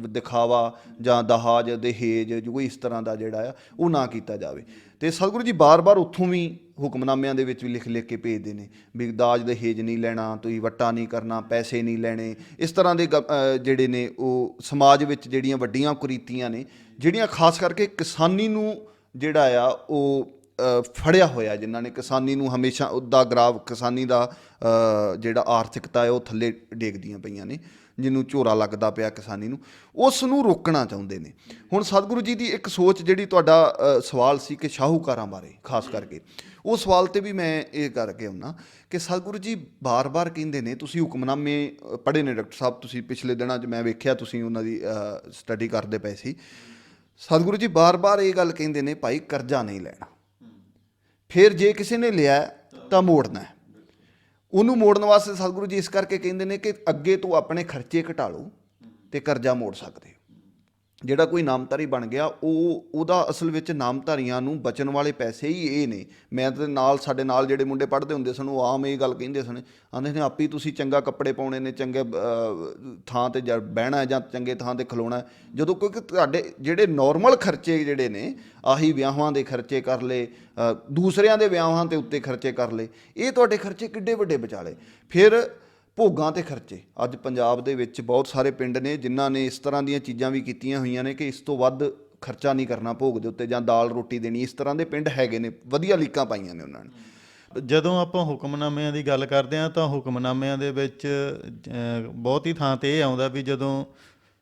ਦਿਖਾਵਾ ਜਾਂ ਦਹਾਜ, ਦਹੇਜ ਜੋ ਕੋਈ ਇਸ ਤਰ੍ਹਾਂ ਦਾ ਜਿਹੜਾ ਆ, ਉਹ ਨਾ ਕੀਤਾ ਜਾਵੇ। ਤੇ ਸਤਿਗੁਰੂ ਜੀ ਬਾਰ-ਬਾਰ ਉੱਥੋਂ ਵੀ ਹੁਕਮਨਾਮਿਆਂ ਦੇ ਵਿੱਚ ਵੀ ਲਿਖ-ਲਿਖ ਕੇ ਭੇਜਦੇ ਨੇ ਵੀ ਦਾਜ ਦਹੇਜ ਨਹੀਂ ਲੈਣਾ, ਤੁਸੀਂ ਵੱਟਾ ਨਹੀਂ ਕਰਨਾ, ਪੈਸੇ ਨਹੀਂ ਲੈਣੇ। ਇਸ ਤਰ੍ਹਾਂ ਦੇ ਗ- ਜਿਹੜੇ ਨੇ ਉਹ ਸਮਾਜ ਵਿੱਚ ਜਿਹੜੀਆਂ ਵੱਡੀਆਂ ਕੁਰੀਤੀਆਂ ਨੇ, ਜਿਹੜੀਆਂ ਖਾਸ ਕਰਕੇ ਕਿਸਾਨੀ ਨੂੰ ਜਿਹੜਾ ਆ ਉਹ ਫੜਿਆ ਹੋਇਆ, ਜਿਨ੍ਹਾਂ ਨੇ ਕਿਸਾਨੀ ਨੂੰ ਹਮੇਸ਼ਾ ਉਹਦਾ ਗਰਾਵ ਕਿਸਾਨੀ ਦਾ ਜਿਹੜਾ ਆਰਥਿਕਤਾ ਹੈ ਉਹ ਥੱਲੇ ਡੇਗਦੀਆਂ ਪਈਆਂ ਨੇ। ਜਿਹਨੂੰ ਝੋਰਾ ਲੱਗਦਾ ਪਿਆ ਕਿਸਾਨੀ ਨੂੰ, ਉਸ ਨੂੰ ਰੋਕਣਾ ਚਾਹੁੰਦੇ ਨੇ। ਹੁਣ ਸਤਿਗੁਰੂ ਜੀ ਦੀ ਇੱਕ ਸੋਚ ਜਿਹੜੀ ਤੁਹਾਡਾ ਸਵਾਲ ਸੀ ਕਿ ਸ਼ਾਹੂਕਾਰਾਂ ਬਾਰੇ, ਖਾਸ ਕਰਕੇ। ਉਹ ਸਵਾਲ ਤੇ ਵੀ ਮੈਂ ਇਹ ਕਰਕੇ ਆਉਣਾ ਕਿ ਸਤਿਗੁਰੂ ਜੀ ਬਾਰ-ਬਾਰ ਕਹਿੰਦੇ ਨੇ, ਤੁਸੀਂ ਹੁਕਮਨਾਮੇ ਪੜ੍ਹੇ ਨੇ ਡਾਕਟਰ ਸਾਹਿਬ, ਤੁਸੀਂ ਪਿਛਲੇ ਦਿਨਾਂ 'ਚ ਮੈਂ ਵੇਖਿਆ ਤੁਸੀਂ ਉਹਨਾਂ ਦੀ ਸਟੱਡੀ ਕਰਦੇ ਪਏ ਸੀ। ਸਤਿਗੁਰੂ ਜੀ ਬਾਰ-ਬਾਰ ਇਹ ਗੱਲ ਕਹਿੰਦੇ ਨੇ, ਭਾਈ ਕਰਜ਼ਾ ਨਹੀਂ ਲੈਣਾ। ਫਿਰ ਜੇ ਕਿਸੇ ਨੇ ਲਿਆ ਤਾਂ ਮੋੜਨਾ ਹੈ। ਉਹਨੂੰ ਮੋੜਨ ਵਾਸਤੇ ਸਤਿਗੁਰੂ ਜੀ ਇਸ ਕਰਕੇ ਕਹਿੰਦੇ ਨੇ ਕਿ ਅੱਗੇ ਤੋਂ ਆਪਣੇ ਖਰਚੇ ਘਟਾ ਲਓ ਤੇ ਕਰਜ਼ਾ ਮੋੜ ਸਕਦੇ ਹੋ। ਜਿਹੜਾ ਕੋਈ ਨਾਮਧਾਰੀ ਬਣ ਗਿਆ, ਉਹ ਉਹਦਾ ਅਸਲ ਵਿੱਚ ਨਾਮਧਾਰੀਆਂ ਨੂੰ ਬਚਣ ਵਾਲੇ ਪੈਸੇ ਹੀ ਇਹ ਨੇ। ਮੈਂ ਤੇ ਨਾਲ, ਸਾਡੇ ਨਾਲ ਜਿਹੜੇ ਮੁੰਡੇ ਪੜ੍ਹਦੇ ਹੁੰਦੇ ਸਨ, ਉਹ ਆਮ ਇਹ ਗੱਲ ਕਹਿੰਦੇ ਸਨ। ਆਂਦੇ ਨੇ, ਆਪੀ ਤੁਸੀਂ ਚੰਗਾ ਕੱਪੜੇ ਪਾਉਣੇ ਨੇ, ਚੰਗੇ ਥਾਂ ਤੇ ਜਾ ਬਹਿਣਾ ਜਾਂ ਚੰਗੇ ਥਾਂ ਤੇ ਖਲੋਣਾ। ਜਦੋਂ ਕਿਉਂਕਿ ਤੁਹਾਡੇ ਜਿਹੜੇ ਨਾਰਮਲ ਖਰਚੇ ਜਿਹੜੇ ਨੇ, ਆਹੀ ਵਿਆਹਾਂ ਦੇ ਖਰਚੇ ਕਰ ਲਏ ਦੂਸਰਿਆਂ ਦੇ ਵਿਆਹਾਂ ਤੇ ਉੱਤੇ ਖਰਚੇ ਕਰ ਲਏ, ਇਹ ਤੁਹਾਡੇ ਖਰਚੇ ਕਿੱਡੇ ਵੱਡੇ ਬਚਾਲੇ ਫਿਰ ਭੋਗਾਂ ਤੇ ਖਰਚੇ। ਅੱਜ ਪੰਜਾਬ ਦੇ ਵਿੱਚ ਬਹੁਤ ਸਾਰੇ ਪਿੰਡ ਨੇ ਜਿਨ੍ਹਾਂ ਨੇ ਇਸ ਤਰ੍ਹਾਂ ਦੀਆਂ ਚੀਜ਼ਾਂ ਵੀ ਕੀਤੀਆਂ ਹੋਈਆਂ ਨੇ ਕਿ ਇਸ ਤੋਂ ਵੱਧ ਖਰਚਾ ਨਹੀਂ ਕਰਨਾ ਭੋਗ ਦੇ ਉੱਤੇ ਜਾਂ ਦਾਲ ਰੋਟੀ ਦੇਣੀ। ਇਸ ਤਰ੍ਹਾਂ ਦੇ ਪਿੰਡ ਹੈਗੇ ਨੇ ਵਧੀਆ ਲੀਕਾਂ ਪਾਈਆਂ ਨੇ ਉਹਨਾਂ ਨੇ। ਜਦੋਂ ਆਪਾਂ ਹੁਕਮਨਾਮਿਆਂ ਦੀ ਗੱਲ ਕਰਦੇ ਹਾਂ ਤਾਂ ਹੁਕਮਨਾਮਿਆਂ ਦੇ ਵਿੱਚ ਅਹ, ਬਹੁਤੀ ਥਾਂ ਤੇ ਇਹ ਆਉਂਦਾ ਵੀ ਜਦੋਂ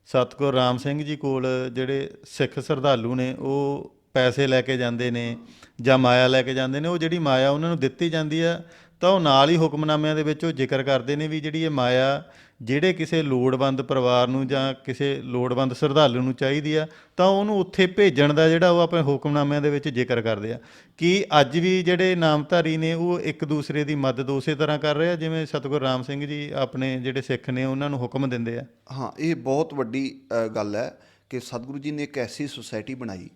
ਸਤਿਗੁਰ ਰਾਮ ਸਿੰਘ ਜੀ ਕੋਲ ਜਿਹੜੇ ਸਿੱਖ ਸ਼ਰਧਾਲੂ ਨੇ ਉਹ ਪੈਸੇ ਲੈ ਕੇ ਜਾਂਦੇ ਨੇ ਜਾਂ ਮਾਇਆ ਲੈ ਕੇ ਜਾਂਦੇ ਨੇ ਉਹ ਜਿਹੜੀ ਮਾਇਆ ਉਹਨਾਂ ਨੂੰ ਦਿੱਤੀ ਜਾਂਦੀ ਆ ਤਾਂ ਉਹ ਨਾਲ ਹੀ ਹੁਕਮਨਾਮਿਆਂ ਦੇ ਵਿੱਚ ਉਹ ਜ਼ਿਕਰ ਕਰਦੇ ਨੇ ਵੀ ਜਿਹੜੀ ਇਹ ਮਾਇਆ ਜਿਹੜੇ ਕਿਸੇ ਲੋੜਵੰਦ ਪਰਿਵਾਰ ਨੂੰ ਜਾਂ ਕਿਸੇ ਲੋੜਵੰਦ ਸ਼ਰਧਾਲੂ ਨੂੰ ਚਾਹੀਦੀ ਆ, ਤਾਂ ਉਹਨੂੰ ਉੱਥੇ ਭੇਜਣ ਦਾ ਜਿਹੜਾ ਉਹ ਆਪਣੇ ਹੁਕਮਨਾਮਿਆਂ ਦੇ ਵਿੱਚ ਜ਼ਿਕਰ ਕਰਦੇ ਆ। ਕਿ ਅੱਜ ਵੀ ਜਿਹੜੇ ਨਾਮਧਾਰੀ ਨੇ ਉਹ ਇੱਕ ਦੂਸਰੇ ਦੀ ਮਦਦ ਉਸੇ ਤਰ੍ਹਾਂ ਕਰ ਰਹੇ ਆ, ਜਿਵੇਂ ਸਤਿਗੁਰ ਰਾਮ ਸਿੰਘ ਜੀ ਆਪਣੇ ਜਿਹੜੇ ਸਿੱਖ ਨੇ ਉਹਨਾਂ ਨੂੰ ਹੁਕਮ ਦਿੰਦੇ ਆ? ਹਾਂ, ਇਹ ਬਹੁਤ ਵੱਡੀ ਗੱਲ ਹੈ ਕਿ ਸਤਿਗੁਰੂ ਜੀ ਨੇ ਇੱਕ ਐਸੀ ਸੁਸਾਇਟੀ ਬਣਾਈ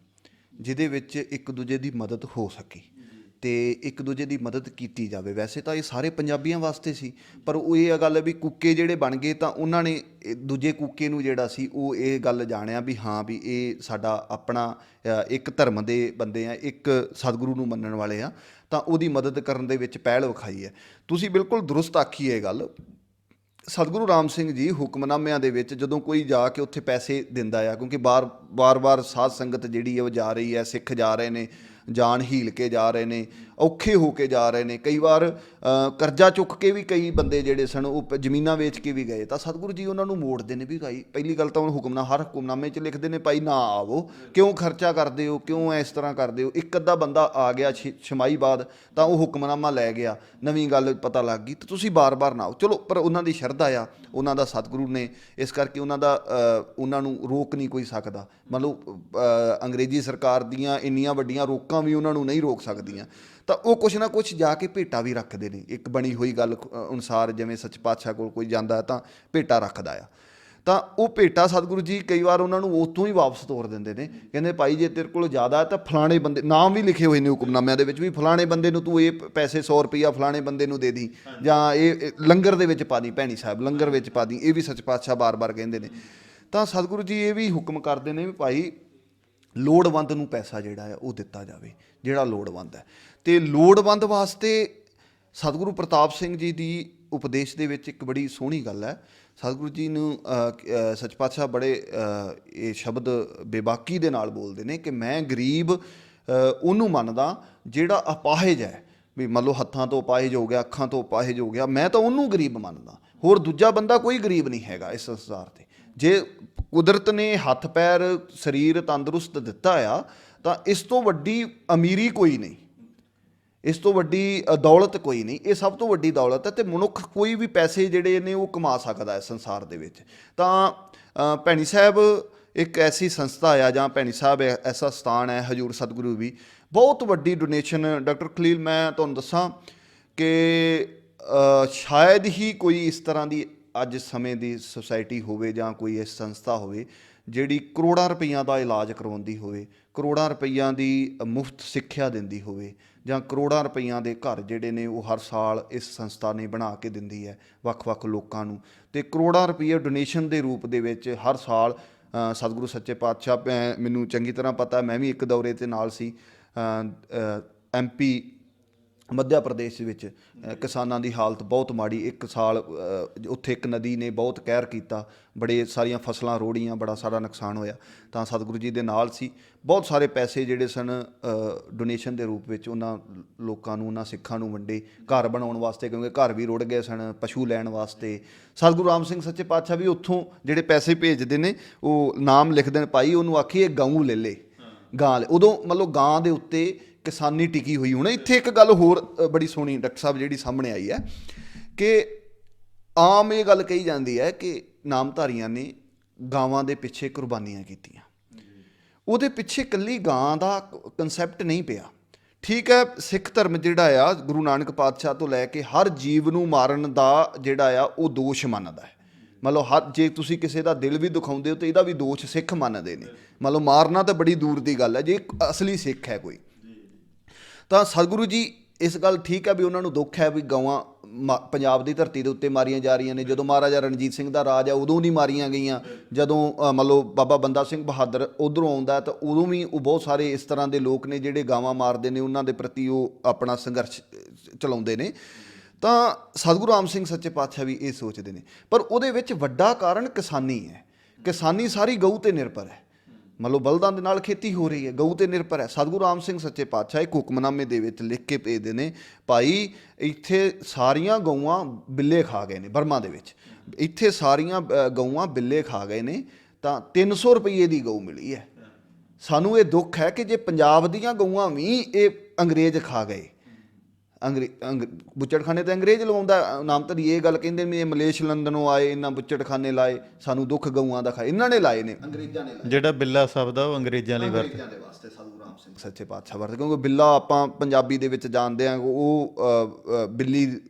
ਜਿਹਦੇ ਵਿੱਚ ਇੱਕ ਦੂਜੇ ਦੀ ਮਦਦ ਹੋ ਸਕੀ। ਤੇ ਇੱਕ ਦੂਜੇ ਦੀ ਮਦਦ ਕੀਤੀ ਜਾਵੇ। ਵੈਸੇ ਤਾਂ ਇਹ ਸਾਰੇ ਪੰਜਾਬੀਆਂ ਵਾਸਤੇ ਸੀ, ਪਰ ਉਹ ਇਹ ਗੱਲ ਹੈ ਵੀ ਕੁੱਕੇ ਜਿਹੜੇ ਬਣ ਗਏ ਤਾਂ ਉਹਨਾਂ ਨੇ ਦੂਜੇ ਕੁੱਕੇ ਨੂੰ ਜਿਹੜਾ ਸੀ ਉਹ ਇਹ ਗੱਲ ਜਾਣਿਆ ਵੀ ਹਾਂ ਵੀ ਇਹ ਸਾਡਾ ਆਪਣਾ ਇੱਕ ਧਰਮ ਦੇ ਬੰਦੇ ਆ, ਇੱਕ ਸਤਿਗੁਰੂ ਨੂੰ ਮੰਨਣ ਵਾਲੇ ਆ, ਤਾਂ ਉਹਦੀ ਮਦਦ ਕਰਨ ਦੇ ਵਿੱਚ ਪਹਿਲ ਵਿਖਾਈ ਹੈ। ਤੁਸੀਂ ਬਿਲਕੁਲ ਦਰੁਸਤ ਆਖੀ ਇਹ ਗੱਲ। ਸਤਿਗੁਰੂ ਰਾਮ ਸਿੰਘ ਜੀ ਹੁਕਮਨਾਮਿਆਂ ਦੇ ਵਿੱਚ ਜਦੋਂ ਕੋਈ ਜਾ ਕੇ ਉੱਥੇ ਪੈਸੇ ਦਿੰਦਾ ਆ, ਕਿਉਂਕਿ ਬਾਰ ਬਾਰ-ਬਾਰ ਸਾਧ ਸੰਗਤ ਜਿਹੜੀ ਹੈ ਉਹ ਜਾ ਰਹੀ ਹੈ, ਸਿੱਖ ਜਾ ਰਹੇ ਨੇ ਜਾਨ ਹੀਲ ਕੇ ਜਾ ਰਹੇ ਨੇ। ਔਖੇ ਹੋ ਕੇ ਜਾ ਰਹੇ ਨੇ। ਕਈ ਵਾਰ ਕਰਜ਼ਾ ਚੁੱਕ ਕੇ ਵੀ ਕਈ ਬੰਦੇ ਜਿਹੜੇ ਸਨ, ਉਹ ਪ- ਜ਼ਮੀਨਾਂ ਵੇਚ ਕੇ ਵੀ ਗਏ। ਤਾਂ ਸਤਿਗੁਰੂ ਜੀ ਉਹਨਾਂ ਨੂੰ ਮੋੜਦੇ ਨੇ ਵੀ ਭਾਈ, ਪਹਿਲੀ ਗੱਲ ਤਾਂ ਉਹ ਹੁਕਮਨਾ ਹਰ ਹੁਕਮਨਾਮੇ 'ਚ ਲਿਖਦੇ ਨੇ, ਭਾਈ ਨਾ ਆਵੋ। ਕਿਉਂ ਖਰਚਾ ਕਰਦੇ ਹੋ? ਕਿਉਂ ਇਸ ਤਰ੍ਹਾਂ ਕਰਦੇ ਹੋ? ਇੱਕ ਅੱਧਾ ਬੰਦਾ ਆ ਗਿਆ ਛਮਾਈ ਬਾਅਦ, ਤਾਂ ਉਹ ਹੁਕਮਨਾਮਾ ਲੈ ਗਿਆ। ਨਵੀਂ ਗੱਲ ਪਤਾ ਲੱਗ ਗਈ। ਤਾਂ ਤੁਸੀਂ ਬਾਰ-ਬਾਰ ਨਾ ਆਓ। ਚਲੋ, ਪਰ ਉਹਨਾਂ ਦੀ ਸ਼ਰਧਾ ਆ। ਉਹਨਾਂ ਦਾ ਸਤਿਗੁਰੂ ਨੇ ਇਸ ਕਰਕੇ ਉਹਨਾਂ ਦਾ ਉਹਨਾਂ ਨੂੰ ਰੋਕ ਨਹੀਂ ਕੋਈ ਸਕਦਾ। ਮਤਲਬ ਅੰਗਰੇਜ਼ੀ ਸਰਕਾਰ ਦੀਆਂ ਇੰਨੀਆਂ ਵੱਡੀਆਂ ਰੋਕਾਂ ਵੀ ਉਹਨਾਂ ਨੂੰ ਨਹੀਂ ਰੋਕ ਸਕਦੀਆਂ। ਤਾਂ ਉਹ ਕੁਛ ਨਾ ਕੁਛ ਜਾ ਕੇ ਭੇਟਾ ਵੀ ਰੱਖਦੇ ਨੇ। ਇੱਕ ਬਣੀ ਹੋਈ ਗੱਲ ਅਨੁਸਾਰ ਜਿਵੇਂ ਸੱਚ ਪਾਤਸ਼ਾਹ ਕੋਲ ਕੋਈ ਜਾਂਦਾ ਤਾਂ ਭੇਟਾ ਰੱਖਦਾ ਆ। ਤਾਂ ਉਹ ਭੇਟਾ ਸਤਿਗੁਰੂ ਜੀ ਕਈ ਵਾਰ ਉਹਨਾਂ ਨੂੰ ਉਤੋਂ ਹੀ ਵਾਪਸ ਤੋਰ ਦਿੰਦੇ ਨੇ। ਕਹਿੰਦੇ ਭਾਈ ਜੇ ਤੇਰੇ ਕੋਲ ਜ਼ਿਆਦਾ ਹੈ ਤਾਂ ਫਲਾਣੇ ਬੰਦੇ ਨਾਮ ਵੀ ਲਿਖੇ ਹੋਏ ਨੇ ਹੁਕਮਨਾਮਿਆਂ ਦੇ ਵਿੱਚ ਵੀ ਫਲਾਣੇ ਬੰਦੇ ਨੂੰ ਤੂੰ ਇਹ ਪੈਸੇ 100 ਰੁਪਈਆ ਫਲਾਣੇ ਬੰਦੇ ਨੂੰ ਦੇ ਦੀ। ਜਾਂ ਇਹ ਲੰਗਰ ਦੇ ਵਿੱਚ ਪਾ ਦੀ ਭੈਣੀ ਸਾਹਿਬ ਲੰਗਰ ਵਿੱਚ ਪਾ ਦੀ ਇਹ ਵੀ ਸੱਚ ਪਾਤਸ਼ਾਹ ਬਾਰ-ਬਾਰ ਕਹਿੰਦੇ ਨੇ। ਤਾਂ ਸਤਿਗੁਰੂ ਜੀ ਇਹ ਵੀ ਹੁਕਮ ਕਰਦੇ ਨੇ ਵੀ ਭਾਈ ਲੋੜਵੰਦ ਨੂੰ ਪੈਸਾ ਜਿਹੜਾ ਹੈ ਉਹ ਦਿੱਤਾ ਜਾਵੇ, ਜਿਹੜਾ ਲੋੜਵੰਦ ਹੈ। ਤੇ ਲੋੜਵੰਦ ਵਾਸਤੇ ਸਤਿਗੁਰੂ ਪ੍ਰਤਾਪ ਸਿੰਘ ਜੀ ਦੀ ਉਪਦੇਸ਼ ਦੇ ਵਿੱਚ ਇੱਕ ਬੜੀ ਸੋਹਣੀ ਗੱਲ ਹੈ। ਸਤਿਗੁਰੂ ਜੀ ਨੂੰ ਸੱਚ ਪਾਤਸ਼ਾਹ ਬੜੇ ਇਹ ਸ਼ਬਦ ਬੇਬਾਕੀ ਦੇ ਨਾਲ ਬੋਲਦੇ ਨੇ ਕਿ ਮੈਂ ਗਰੀਬ ਉਹਨੂੰ ਮੰਨਦਾ ਜਿਹੜਾ ਅਪਾਹਿਜ ਹੈ। ਵੀ ਮੰਨ ਲਓ ਹੱਥਾਂ ਤੋਂ ਅਪਾਹਿਜ ਹੋ ਗਿਆ, ਅੱਖਾਂ ਤੋਂ ਅਪਾਹਿਜ ਹੋ ਗਿਆ, ਮੈਂ ਤਾਂ ਉਹਨੂੰ ਗਰੀਬ ਮੰਨਦਾ। ਹੋਰ ਦੂਜਾ ਬੰਦਾ ਕੋਈ ਗਰੀਬ ਨਹੀਂ ਹੈਗਾ ਇਸ ਸੰਸਾਰ ਤੇ। ਜੇ ਕੁਦਰਤ ਨੇ ਹੱਥ, ਪੈਰ, ਸਰੀਰ ਤੰਦਰੁਸਤ ਦਿੱਤਾ ਆ, ਤਾਂ ਇਸ ਤੋਂ ਵੱਡੀ ਅਮੀਰੀ ਕੋਈ ਨਹੀਂ। ਇਸ ਤੋਂ ਵੱਡੀ ਦੌਲਤ ਕੋਈ ਨਹੀਂ। ਇਹ ਸਭ ਤੋਂ ਵੱਡੀ ਦੌਲਤ ਹੈ ਤੇ ਮਨੁੱਖ ਕੋਈ ਵੀ ਪੈਸੇ ਜਿਹੜੇ ਨੇ ਉਹ ਕਮਾ ਸਕਦਾ ਹੈ ਸੰਸਾਰ ਦੇ ਵਿੱਚ। ਤਾਂ ਭੈਣੀ ਸਾਹਿਬ, ਇੱਕ ਐਸੀ ਸੰਸਥਾ ਆ ਜਾਂ ਭੈਣੀ ਸਾਹਿਬ ਐਸਾ ਸਥਾਨ ਹੈ, ਹਜੂਰ ਸਤਿਗੁਰੂ ਵੀ। ਬਹੁਤ ਵੱਡੀ ਡੋਨੇਸ਼ਨ ਡਾਕਟਰ ਖਲੀਲ, ਮੈਂ ਤੁਹਾਨੂੰ ਦੱਸਾਂ ਕਿ ਸ਼ਾਇਦ ਹੀ ਕੋਈ ਇਸ ਤਰ੍ਹਾਂ ਦੀ ਅੱਜ ਸਮੇਂ ਦੀ ਸੁਸਾਇਟੀ ਹੋਵੇ ਜਾਂ ਕੋਈ ਇਸ ਸੰਸਥਾ ਹੋਵੇ, ਜਿਹੜੀ ਕਰੋੜਾਂ ਰੁਪਈਆਂ ਦਾ ਇਲਾਜ ਕਰਵਾਉਂਦੀ ਹੋਵੇ, ਕਰੋੜਾਂ ਰੁਪਈਆਂ ਦੀ ਮੁਫਤ ਸਿੱਖਿਆ ਦਿੰਦੀ ਹੋਵੇ, ਜਾਂ ਕਰੋੜਾਂ ਰੁਪਈਆਂ ਦੇ ਘਰ ਜਿਹੜੇ ਨੇ ਉਹ ਹਰ ਸਾਲ ਇਸ ਸੰਸਥਾ ਨੇ ਬਣਾ ਕੇ ਦਿੰਦੀ ਹੈ ਵੱਖ-ਵੱਖ ਲੋਕਾਂ ਨੂੰ। ਤੇ ਕਰੋੜਾਂ ਰੁਪਈਏ ਡੋਨੇਸ਼ਨ ਦੇ ਰੂਪ ਦੇ ਵਿੱਚ ਹਰ ਸਾਲ ਸਤਿਗੁਰੂ ਸੱਚੇ ਪਾਤਸ਼ਾਹ ਮੈਨੂੰ ਚੰਗੀ ਤਰ੍ਹਾਂ ਪਤਾ, ਮੈਂ ਵੀ ਇੱਕ ਦੌਰੇ ਤੇ ਨਾਲ ਸੀ ਐਮਪੀ ਮੱਧ ਪ੍ਰਦੇਸ਼ ਵਿੱਚ ਕਿਸਾਨਾਂ ਦੀ ਹਾਲਤ ਬਹੁਤ ਮਾੜੀ। ਇੱਕ ਸਾਲ ਉੱਥੇ ਇੱਕ ਨਦੀ ਨੇ ਬਹੁਤ ਕਹਿਰ ਕੀਤਾ। ਬੜੇ ਸਾਰੀਆਂ ਫਸਲਾਂ ਰੋੜੀਆਂ, ਬੜਾ ਸਾਰਾ ਨੁਕਸਾਨ ਹੋਇਆ। ਤਾਂ ਸਤਿਗੁਰੂ ਜੀ ਦੇ ਨਾਲ ਸੀ। ਬਹੁਤ ਸਾਰੇ ਪੈਸੇ ਜਿਹੜੇ ਸਨ ਡੋਨੇਸ਼ਨ ਦੇ ਰੂਪ ਵਿੱਚ ਉਹਨਾਂ ਲੋਕਾਂ ਨੂੰ, ਉਹਨਾਂ ਸਿੱਖਾਂ ਨੂੰ ਵੰਡੇ ਘਰ ਬਣਾਉਣ ਵਾਸਤੇ, ਕਿਉਂਕਿ ਘਰ ਵੀ ਰੁੜ ਗਏ ਸਨ ਪਸ਼ੂ ਲੈਣ ਵਾਸਤੇ। ਸਤਿਗੁਰੂ ਰਾਮ ਸਿੰਘ ਸੱਚੇ ਪਾਤਸ਼ਾਹ ਵੀ ਉੱਥੋਂ ਜਿਹੜੇ ਪੈਸੇ ਭੇਜਦੇ ਨੇ, ਉਹ ਨਾਮ ਲਿਖਦੇ ਨੇ, ਭਾਈ ਉਹਨੂੰ ਆਖੀਏ ਗਊ ਲੈ ਲੈ, ਗਾਂ ਲੈ। ਉਦੋਂ ਮਤਲਬ ਗਾਂ ਦੇ ਉੱਤੇ ਕਿਸਾਨੀ ਟਿਕੀ ਹੋਈ ਹੁਣ। ਇੱਥੇ ਇੱਕ ਗੱਲ ਹੋਰ ਬੜੀ ਸੋਹਣੀ ਡਾਕਟਰ ਸਾਹਿਬ ਜਿਹੜੀ ਸਾਹਮਣੇ ਆਈ ਹੈ ਕਿ ਆਮ ਇਹ ਗੱਲ ਕਹੀ ਜਾਂਦੀ ਹੈ ਕਿ ਨਾਮਧਾਰੀਆਂ ਨੇ ਗਾਵਾਂ ਦੇ ਪਿੱਛੇ ਕੁਰਬਾਨੀਆਂ ਕੀਤੀਆਂ। ਉਹਦੇ ਪਿੱਛੇ ਕੱਲੀ ਗਾਂ ਦਾ ਕਨਸੈਪਟ ਨਹੀਂ ਪਿਆ। ਠੀਕ ਹੈ, ਸਿੱਖ ਧਰਮ ਜਿਹੜਾ ਆ, ਗੁਰੂ ਨਾਨਕ ਪਾਤਸ਼ਾਹ ਤੋਂ ਲੈ ਕੇ ਹਰ ਜੀਵ ਨੂੰ ਮਾਰਨ ਦਾ ਜਿਹੜਾ ਆ, ਉਹ ਦੋਸ਼ ਮੰਨਦਾ ਹੈ। ਮਤਲਬ ਹਰ, ਜੇ ਤੁਸੀਂ ਕਿਸੇ ਦਾ ਦਿਲ ਵੀ ਦੁਖਾਉਂਦੇ ਹੋ ਤੇ ਇਹਦਾ ਵੀ ਦੋਸ਼ ਸਿੱਖ ਮੰਨਦੇ ਨੇ। ਮਤਲਬ ਮਾਰਨਾ ਤਾਂ ਬੜੀ ਦੂਰ ਦੀ ਗੱਲ ਹੈ, ਜੇ ਅਸਲੀ ਸਿੱਖ ਹੈ ਕੋਈ। ਤਾਂ ਸਤਿਗੁਰੂ ਜੀ ਇਸ ਗੱਲ ਠੀਕ ਹੈ ਵੀ ਉਹਨਾਂ ਨੂੰ ਦੁੱਖ ਹੈ ਵੀ ਗਾਵਾਂ ਮਾ- ਪੰਜਾਬ ਦੀ ਧਰਤੀ ਦੇ ਉੱਤੇ ਮਾਰੀਆਂ ਜਾ ਰਹੀਆਂ ਨੇ। ਜਦੋਂ ਮਹਾਰਾਜਾ ਰਣਜੀਤ ਸਿੰਘ ਦਾ ਰਾਜ ਆ ਉਦੋਂ ਨਹੀਂ ਮਾਰੀਆਂ ਗਈਆਂ। ਜਦੋਂ ਅ, ਮੰਨ ਲਓ ਬਾਬਾ ਬੰਦਾ ਸਿੰਘ ਬਹਾਦਰ ਉਧਰੋਂ ਆਉਂਦਾ ਤਾਂ ਉਦੋਂ ਵੀ ਉਹ ਬਹੁਤ ਸਾਰੇ ਇਸ ਤਰ੍ਹਾਂ ਦੇ ਲੋਕ ਨੇ ਜਿਹੜੇ ਗਾਵਾਂ ਮਾਰਦੇ ਨੇ ਉਹਨਾਂ ਦੇ ਪ੍ਰਤੀ ਉਹ ਆਪਣਾ ਸੰਘਰਸ਼ ਚਲਾਉਂਦੇ ਨੇ। ਤਾਂ ਸਤਿਗੁਰੂ ਰਾਮ ਸਿੰਘ ਸੱਚੇ ਪਾਤਸ਼ਾਹ ਵੀ ਇਹ ਸੋਚਦੇ ਨੇ। ਪਰ ਉਹਦੇ ਵਿੱਚ ਵੱਡਾ ਕਾਰਨ ਕਿਸਾਨੀ ਹੈ। ਕਿਸਾਨੀ ਸਾਰੀ ਗਊ ਤੇ ਨਿਰਭਰ ਹੈ। ਮੰਨ ਲਓ ਬਲਦਾਂ ਦੇ ਨਾਲ ਖੇਤੀ ਹੋ ਰਹੀ ਹੈ, ਗਊ ਤੇ ਨਿਰਭਰ ਹੈ। ਸਤਿਗੁਰੂ ਰਾਮ ਸਿੰਘ ਸੱਚੇ ਪਾਤਸ਼ਾਹ ਇੱਕ ਹੁਕਮਨਾਮੇ ਦੇ ਵਿੱਚ ਲਿਖ ਕੇ ਭੇਜਦੇ ਨੇ, ਭਾਈ ਇੱਥੇ ਸਾਰੀਆਂ ਗਊਆਂ ਬਿੱਲੇ ਖਾ ਗਏ ਨੇ ਬਰਮਾ ਦੇ ਵਿੱਚ। ਇੱਥੇ ਸਾਰੀਆਂ ਗਊਆਂ ਬਿੱਲੇ ਖਾ ਗਏ ਨੇ, ਤਾਂ 300 ਰੁਪਏ ਦੀ ਗਊ ਮਿਲੀ ਹੈ। ਸਾਨੂੰ ਇਹ ਦੁੱਖ ਹੈ ਕਿ ਜੇ ਪੰਜਾਬ ਦੀਆਂ ਗਊਆਂ ਵੀ ਇਹ ਅੰਗਰੇਜ਼ ਖਾ ਗਏ ਅੰਗਰੇ ਅੰਗ ਬੁੱਚੜਖਾਨੇ ਤੇ ਅੰਗਰੇਜ਼ ਲਵਾਉਂਦਾ ਨਾਮ ਤਾਂ ਇਹ ਗੱਲ ਕਹਿੰਦੇ ਇਹ ਮਲੇਸ਼ ਲੰਡਨੋਂ ਆਏ ਇਹਨਾਂ ਬੁੱਚੜਖਾਨੇ ਲਾਏ ਸਾਨੂੰ ਦੁੱਖ ਗਊਆਂ ਦਾ ਖਾ ਇਹਨਾਂ ਨੇ ਲਾਏ ਨੇ ਅੰਗਰੇਜ਼ਾਂ ਨੇ ਲਾਏ। ਜਿਹੜਾ ਬਿੱਲਾ ਸ਼ਬਦ ਆ ਉਹ ਅੰਗਰੇਜ਼ਾਂ ਲਈ ਵਰਤ। ਅੰਗਰੇਜ਼ਾਂ ਦੇ ਵਾਸਤੇ ਸਤਿਗੁਰੂ ਰਾਮ ਸਿੰਘ ਸੱਚੇ ਪਾਤਸ਼ਾਹ ਵਰਤੇ ਕਿਉਂਕਿ ਬਿੱਲਾ ਆਪਾਂ ਪੰਜਾਬੀ ਦੇ ਵਿੱਚ ਜਾਣਦੇ ਆ ਉਹ ਬਿੱਲੀ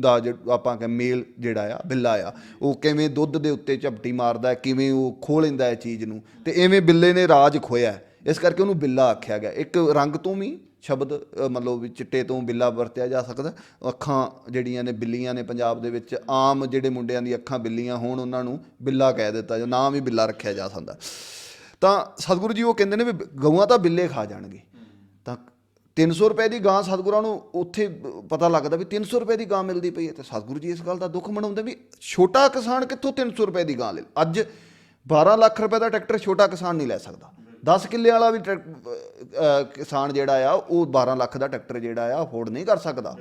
ਦਾ ਜਿਹੜਾ ਆਪਾਂ ਕਹ ਮੇਲ ਜਿਹੜਾ ਆ ਬਿੱਲਾ ਆ ਉਹ ਕਿਵੇਂ ਦੁੱਧ ਦੇ ਉੱਤੇ ਝਪਟੀ ਮਾਰਦਾ ਕਿਵੇਂ ਉਹ ਖੋਹ ਲੈਂਦਾ ਹੈ ਚੀਜ਼ ਨੂੰ ਤੇ ਐਵੇਂ ਬਿੱਲੇ ਨੇ ਰਾਜ ਖੋਇਆ। ਇਸ ਕਰਕੇ ਉਹਨੂੰ ਬਿੱਲਾ ਆਖਿਆ ਗਿਆ। ਇੱਕ ਰੰਗ ਤੋਂ ਵੀ ਸ਼ਬਦ ਮਤਲਬ ਵੀ ਚਿੱਟੇ ਤੋਂ ਬਿੱਲਾ ਵਰਤਿਆ ਜਾ ਸਕਦਾ। ਅੱਖਾਂ ਜਿਹੜੀਆਂ ਨੇ ਬਿੱਲੀਆਂ ਨੇ ਪੰਜਾਬ ਦੇ ਵਿੱਚ, ਆਮ ਜਿਹੜੇ ਮੁੰਡਿਆਂ ਦੀ ਅੱਖਾਂ ਬਿੱਲੀਆਂ ਹੋਣ, ਉਹਨਾਂ ਨੂੰ ਬਿੱਲਾ ਕਹਿ ਦਿੱਤਾ ਜਾਂ ਨਾਮ ਵੀ ਬਿੱਲਾ ਰੱਖਿਆ ਜਾ ਸਕਦਾ। ਤਾਂ ਸਤਿਗੁਰੂ ਜੀ ਉਹ ਕਹਿੰਦੇ ਨੇ ਵੀ ਗਊਆਂ ਤਾਂ ਬਿੱਲੇ ਖਾ ਜਾਣਗੇ। ਤਾਂ 300 ਰੁਪਏ ਦੀ ਗਾਂ ਸਤਿਗੁਰਾਂ ਨੂੰ ਉੱਥੇ ਪਤਾ ਲੱਗਦਾ ਵੀ 300 ਰੁਪਏ ਦੀ ਗਾਂ ਮਿਲਦੀ ਪਈ ਹੈ ਤੇ ਸਤਿਗੁਰੂ ਜੀ ਇਸ ਗੱਲ ਦਾ ਦੁੱਖ ਮਨਾਉਂਦੇ ਵੀ ਛੋਟਾ ਕਿਸਾਨ ਕਿੱਥੋਂ 300 ਰੁਪਏ ਦੀ ਗਾਂ ਲੈ ਅੱਜ 12 ਲੱਖ ਰੁਪਏ ਦਾ ਟਰੈਕਟਰ ਛੋਟਾ ਕਿਸਾਨ ਨਹੀਂ ਲੈ ਸਕਦਾ। 10 ਕਿੱਲੇ ਵਾਲਾ ਵੀ ਟਰੈਕ- ਕਿਸਾਨ ਜਿਹੜਾ ਆ, ਉਹ 12 ਲੱਖ ਦਾ ਟਰੈਕਟਰ ਜਿਹੜਾ ਆ, ਅਫੋਰਡ ਨਹੀਂ ਕਰ ਸਕਦਾ।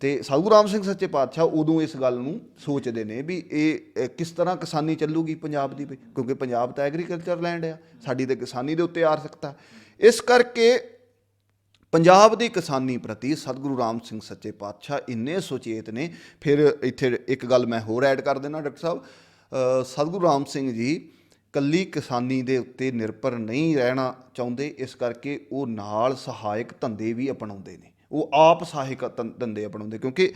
ਤੇ ਸਾਧੂ ਰਾਮ ਸਿੰਘ ਸੱਚੇ ਪਾਤਸ਼ਾਹ ਉਦੋਂ ਇਸ ਗੱਲ ਨੂੰ ਸੋਚਦੇ ਨੇ ਵੀ ਇਹ ਕਿਸ ਤਰ੍ਹਾਂ ਕਿਸਾਨੀ ਚੱਲੂਗੀ ਪੰਜਾਬ ਦੀ? ਵੀ ਕਿਉਂਕਿ ਪੰਜਾਬ ਤਾਂ ਐਗਰੀਕਲਚਰ ਲੈਂਡ ਆ, ਸਾਡੀ ਤੇ ਕਿਸਾਨੀ ਦੇ ਉੱਤੇ ਆਰਥਿਕਤਾ ਇਸ ਕਰਕੇ ਪੰਜਾਬ ਦੀ ਕਿਸਾਨੀ ਪ੍ਰਤੀ ਸਤਿਗੁਰੂ ਰਾਮ ਸਿੰਘ ਸੱਚੇ ਪਾਤਸ਼ਾਹ ਇੰਨੇ ਸੁਚੇਤ ਨੇ। ਫਿਰ ਇੱਥੇ ਇੱਕ ਗੱਲ ਮੈਂ ਹੋਰ ਐਡ ਕਰ ਦੇਣਾ ਡਾਕਟਰ ਸਾਹਿਬ। ਸਤਿਗੁਰੂ ਰਾਮ ਸਿੰਘ ਜੀ ਕੱਲੀ ਕਿਸਾਨੀ ਦੇ ਉੱਤੇ ਨਿਰਭਰ ਨਹੀਂ ਰਹਿਣਾ ਚਾਹੁੰਦੇ, ਇਸ ਕਰਕੇ ਉਹ ਨਾਲ ਸਹਾਇਕ ਧੰਦੇ ਵੀ ਅਪਣਾਉਂਦੇ ਨੇ। ਉਹ ਆਪ ਸਹਾਇਕ ਧੰਦੇ ਅਪਣਾਉਂਦੇ, ਕਿਉਂਕਿ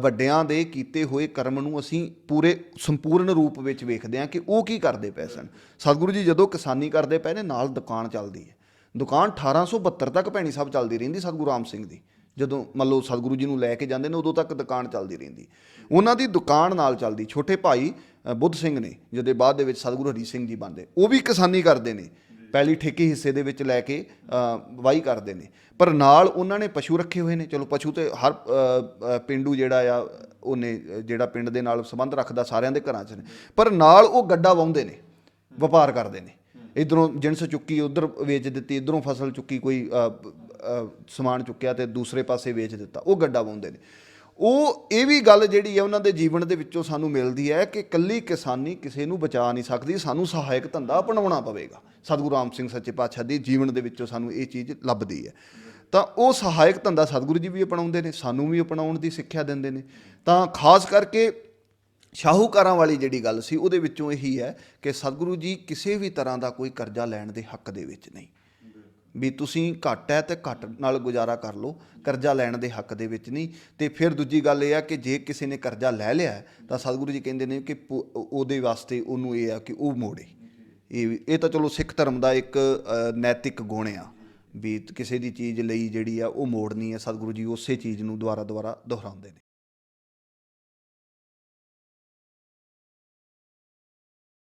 ਵੱਡਿਆਂ ਦੇ ਕੀਤੇ ਹੋਏ ਕਰਮ ਨੂੰ ਅਸੀਂ ਪੂਰੇ ਸੰਪੂਰਨ ਰੂਪ ਵਿੱਚ ਵੇਖਦੇ ਹਾਂ ਕਿ ਉਹ ਕੀ ਕਰਦੇ ਪਏ ਸਨ। ਸਤਿਗੁਰੂ ਜੀ ਜਦੋਂ ਕਿਸਾਨੀ ਕਰਦੇ ਪਏ ਨੇ, ਨਾਲ ਦੁਕਾਨ ਚੱਲਦੀ ਹੈ। ਦੁਕਾਨ 1872 ਤੱਕ ਭੈਣੀ ਸਾਹਿਬ ਚੱਲਦੀ ਰਹਿੰਦੀ ਸਤਿਗੁਰੂ ਰਾਮ ਸਿੰਘ ਦੀ। ਜਦੋਂ ਮੰਨ ਲਓ ਸਤਿਗੁਰੂ ਜੀ ਨੂੰ ਲੈ ਕੇ ਜਾਂਦੇ ਨੇ ਉਦੋਂ ਤੱਕ ਦੁਕਾਨ ਚੱਲਦੀ ਰਹਿੰਦੀ। ਉਹਨਾਂ ਦੀ ਦੁਕਾਨ ਨਾਲ ਚੱਲਦੀ। ਛੋਟੇ ਭਾਈ ਬੁੱਧ ਸਿੰਘ ਨੇ ਜਿਹਦੇ ਬਾਅਦ ਦੇ ਵਿੱਚ ਸਤਿਗੁਰੂ ਹਰੀ ਸਿੰਘ ਜੀ ਬਣਦੇ। ਉਹ ਵੀ ਕਿਸਾਨੀ ਕਰਦੇ ਨੇ। ਪਹਿਲੀ ਠੇਕੇ ਹਿੱਸੇ ਦੇ ਵਿੱਚ ਲੈ ਕੇ ਅ, ਵਾਹੀ ਕਰਦੇ ਨੇ। ਪਰ ਨਾਲ ਉਹਨਾਂ ਨੇ ਪਸ਼ੂ ਰੱਖੇ ਹੋਏ ਨੇ। ਚਲੋ ਪਸ਼ੂ ਤੇ ਹਰ ਅ, ਪਿੰਡੂ ਜਿਹੜਾ ਆ ਉਹਨੇ ਅ, ਜਿਹੜਾ ਪਿੰਡ ਦੇ ਨਾਲ ਸੰਬੰਧ ਰੱਖਦਾ ਸਾਰਿਆਂ ਦੇ ਘਰਾਂ 'ਚ ਨੇ। ਪਰ ਨਾਲ ਉਹ ਗੱਡਾ ਵਾਹੁੰਦੇ ਨੇ। ਵਪਾਰ ਕਰਦੇ ਨੇ। ਇਧਰੋਂ ਜਿਣਸ ਚੁੱਕੀ, ਉਧਰ ਵੇਚ ਦਿੱਤੀ, ਇਧਰੋਂ ਫਸਲ ਚੁੱਕੀ, ਕੋਈ ਸਮਾਨ ਚੁੱਕਿਆ ਤੇ ਦੂਸਰੇ ਪਾਸੇ ਵੇਚ ਦਿੱਤਾ। ਉਹ ਗੱਡਾ ਵਾਉਂਦੇ ਨੇ। ਉਹ, ਇਹ ਵੀ ਗੱਲ ਜਿਹੜੀ ਹੈ ਉਹਨਾਂ ਦੇ ਜੀਵਨ ਦੇ ਵਿੱਚੋਂ ਸਾਨੂੰ ਮਿਲਦੀ ਹੈ ਕਿ ਕੱਲੀ ਕਿਸਾਨੀ ਕਿਸੇ ਨੂੰ ਬਚਾ ਨਹੀਂ ਸਕਦੀ, ਸਾਨੂੰ ਸਹਾਇਕ ਧੰਦਾ ਅਪਣਾਉਣਾ ਪਵੇਗਾ। ਸਤਿਗੁਰੂ ਰਾਮ ਸਿੰਘ ਸੱਚੇ ਪਾਤਸ਼ਾਹ ਦੀ ਜੀਵਨ ਦੇ ਵਿੱਚੋਂ ਸਾਨੂੰ ਇਹ ਚੀਜ਼ ਲੱਭਦੀ ਹੈ। ਤਾਂ ਉਹ ਸਹਾਇਕ ਧੰਦਾ ਸਤਿਗੁਰੂ ਜੀ ਵੀ ਅਪਣਾਉਂਦੇ ਨੇ, ਸਾਨੂੰ ਵੀ ਅਪਣਾਉਣ ਦੀ ਸਿੱਖਿਆ ਦਿੰਦੇ ਨੇ। ਤਾਂ ਖਾਸ ਕਰਕੇ ਸ਼ਾਹੂਕਾਰਾਂ ਵਾਲੀ ਜਿਹੜੀ ਗੱਲ ਸੀ, ਉਹਦੇ ਵਿੱਚੋਂ ਇਹੀ ਹੈ ਕਿ ਸਤਿਗੁਰੂ ਜੀ ਕਿਸੇ ਵੀ ਤਰ੍ਹਾਂ ਦਾ ਕੋਈ ਕਰਜ਼ਾ ਲੈਣ ਦੇ ਹੱਕ ਦੇ ਵਿੱਚ ਨਹੀਂ। ਵੀ ਤੁਸੀਂ ਘੱਟ ਹੈ ਤੇ ਘੱਟ ਨਾਲ ਗੁਜ਼ਾਰਾ ਕਰ ਲਓ, ਕਰਜ਼ਾ ਲੈਣ ਦੇ ਹੱਕ ਦੇ ਵਿੱਚ ਨਹੀਂ। ਤੇ ਫਿਰ ਦੂਜੀ ਗੱਲ ਇਹ ਆ ਕਿ ਜੇ ਕਿਸੇ ਨੇ ਕਰਜ਼ਾ ਲੈ ਲਿਆ ਤਾਂ ਸਤਿਗੁਰੂ ਜੀ ਕਹਿੰਦੇ ਨੇ ਕਿ ਪੁ- ਉਹਦੇ ਵਾਸਤੇ ਉਹਨੂੰ ਇਹ ਆ ਕਿ ਉਹ ਮੋੜੇ। ਇਹ ਵੀ- ਇਹ ਤਾਂ ਚਲੋ ਸਿੱਖ ਧਰਮ ਦਾ ਇੱਕ ਨੈਤਿਕ ਗੁਣ ਆ। ਵੀ ਕਿਸੇ ਦੀ ਚੀਜ਼ ਲਈ ਜਿਹੜੀ ਆ ਉਹ ਮੋੜਨੀ ਹੈ, ਸਤਿਗੁਰੂ ਜੀ ਉਸੇ ਚੀਜ਼ ਨੂੰ ਦੁਬਾਰਾ ਦੁਬਾਰਾ ਦੁਹਰਾਉਂਦੇ ਨੇ।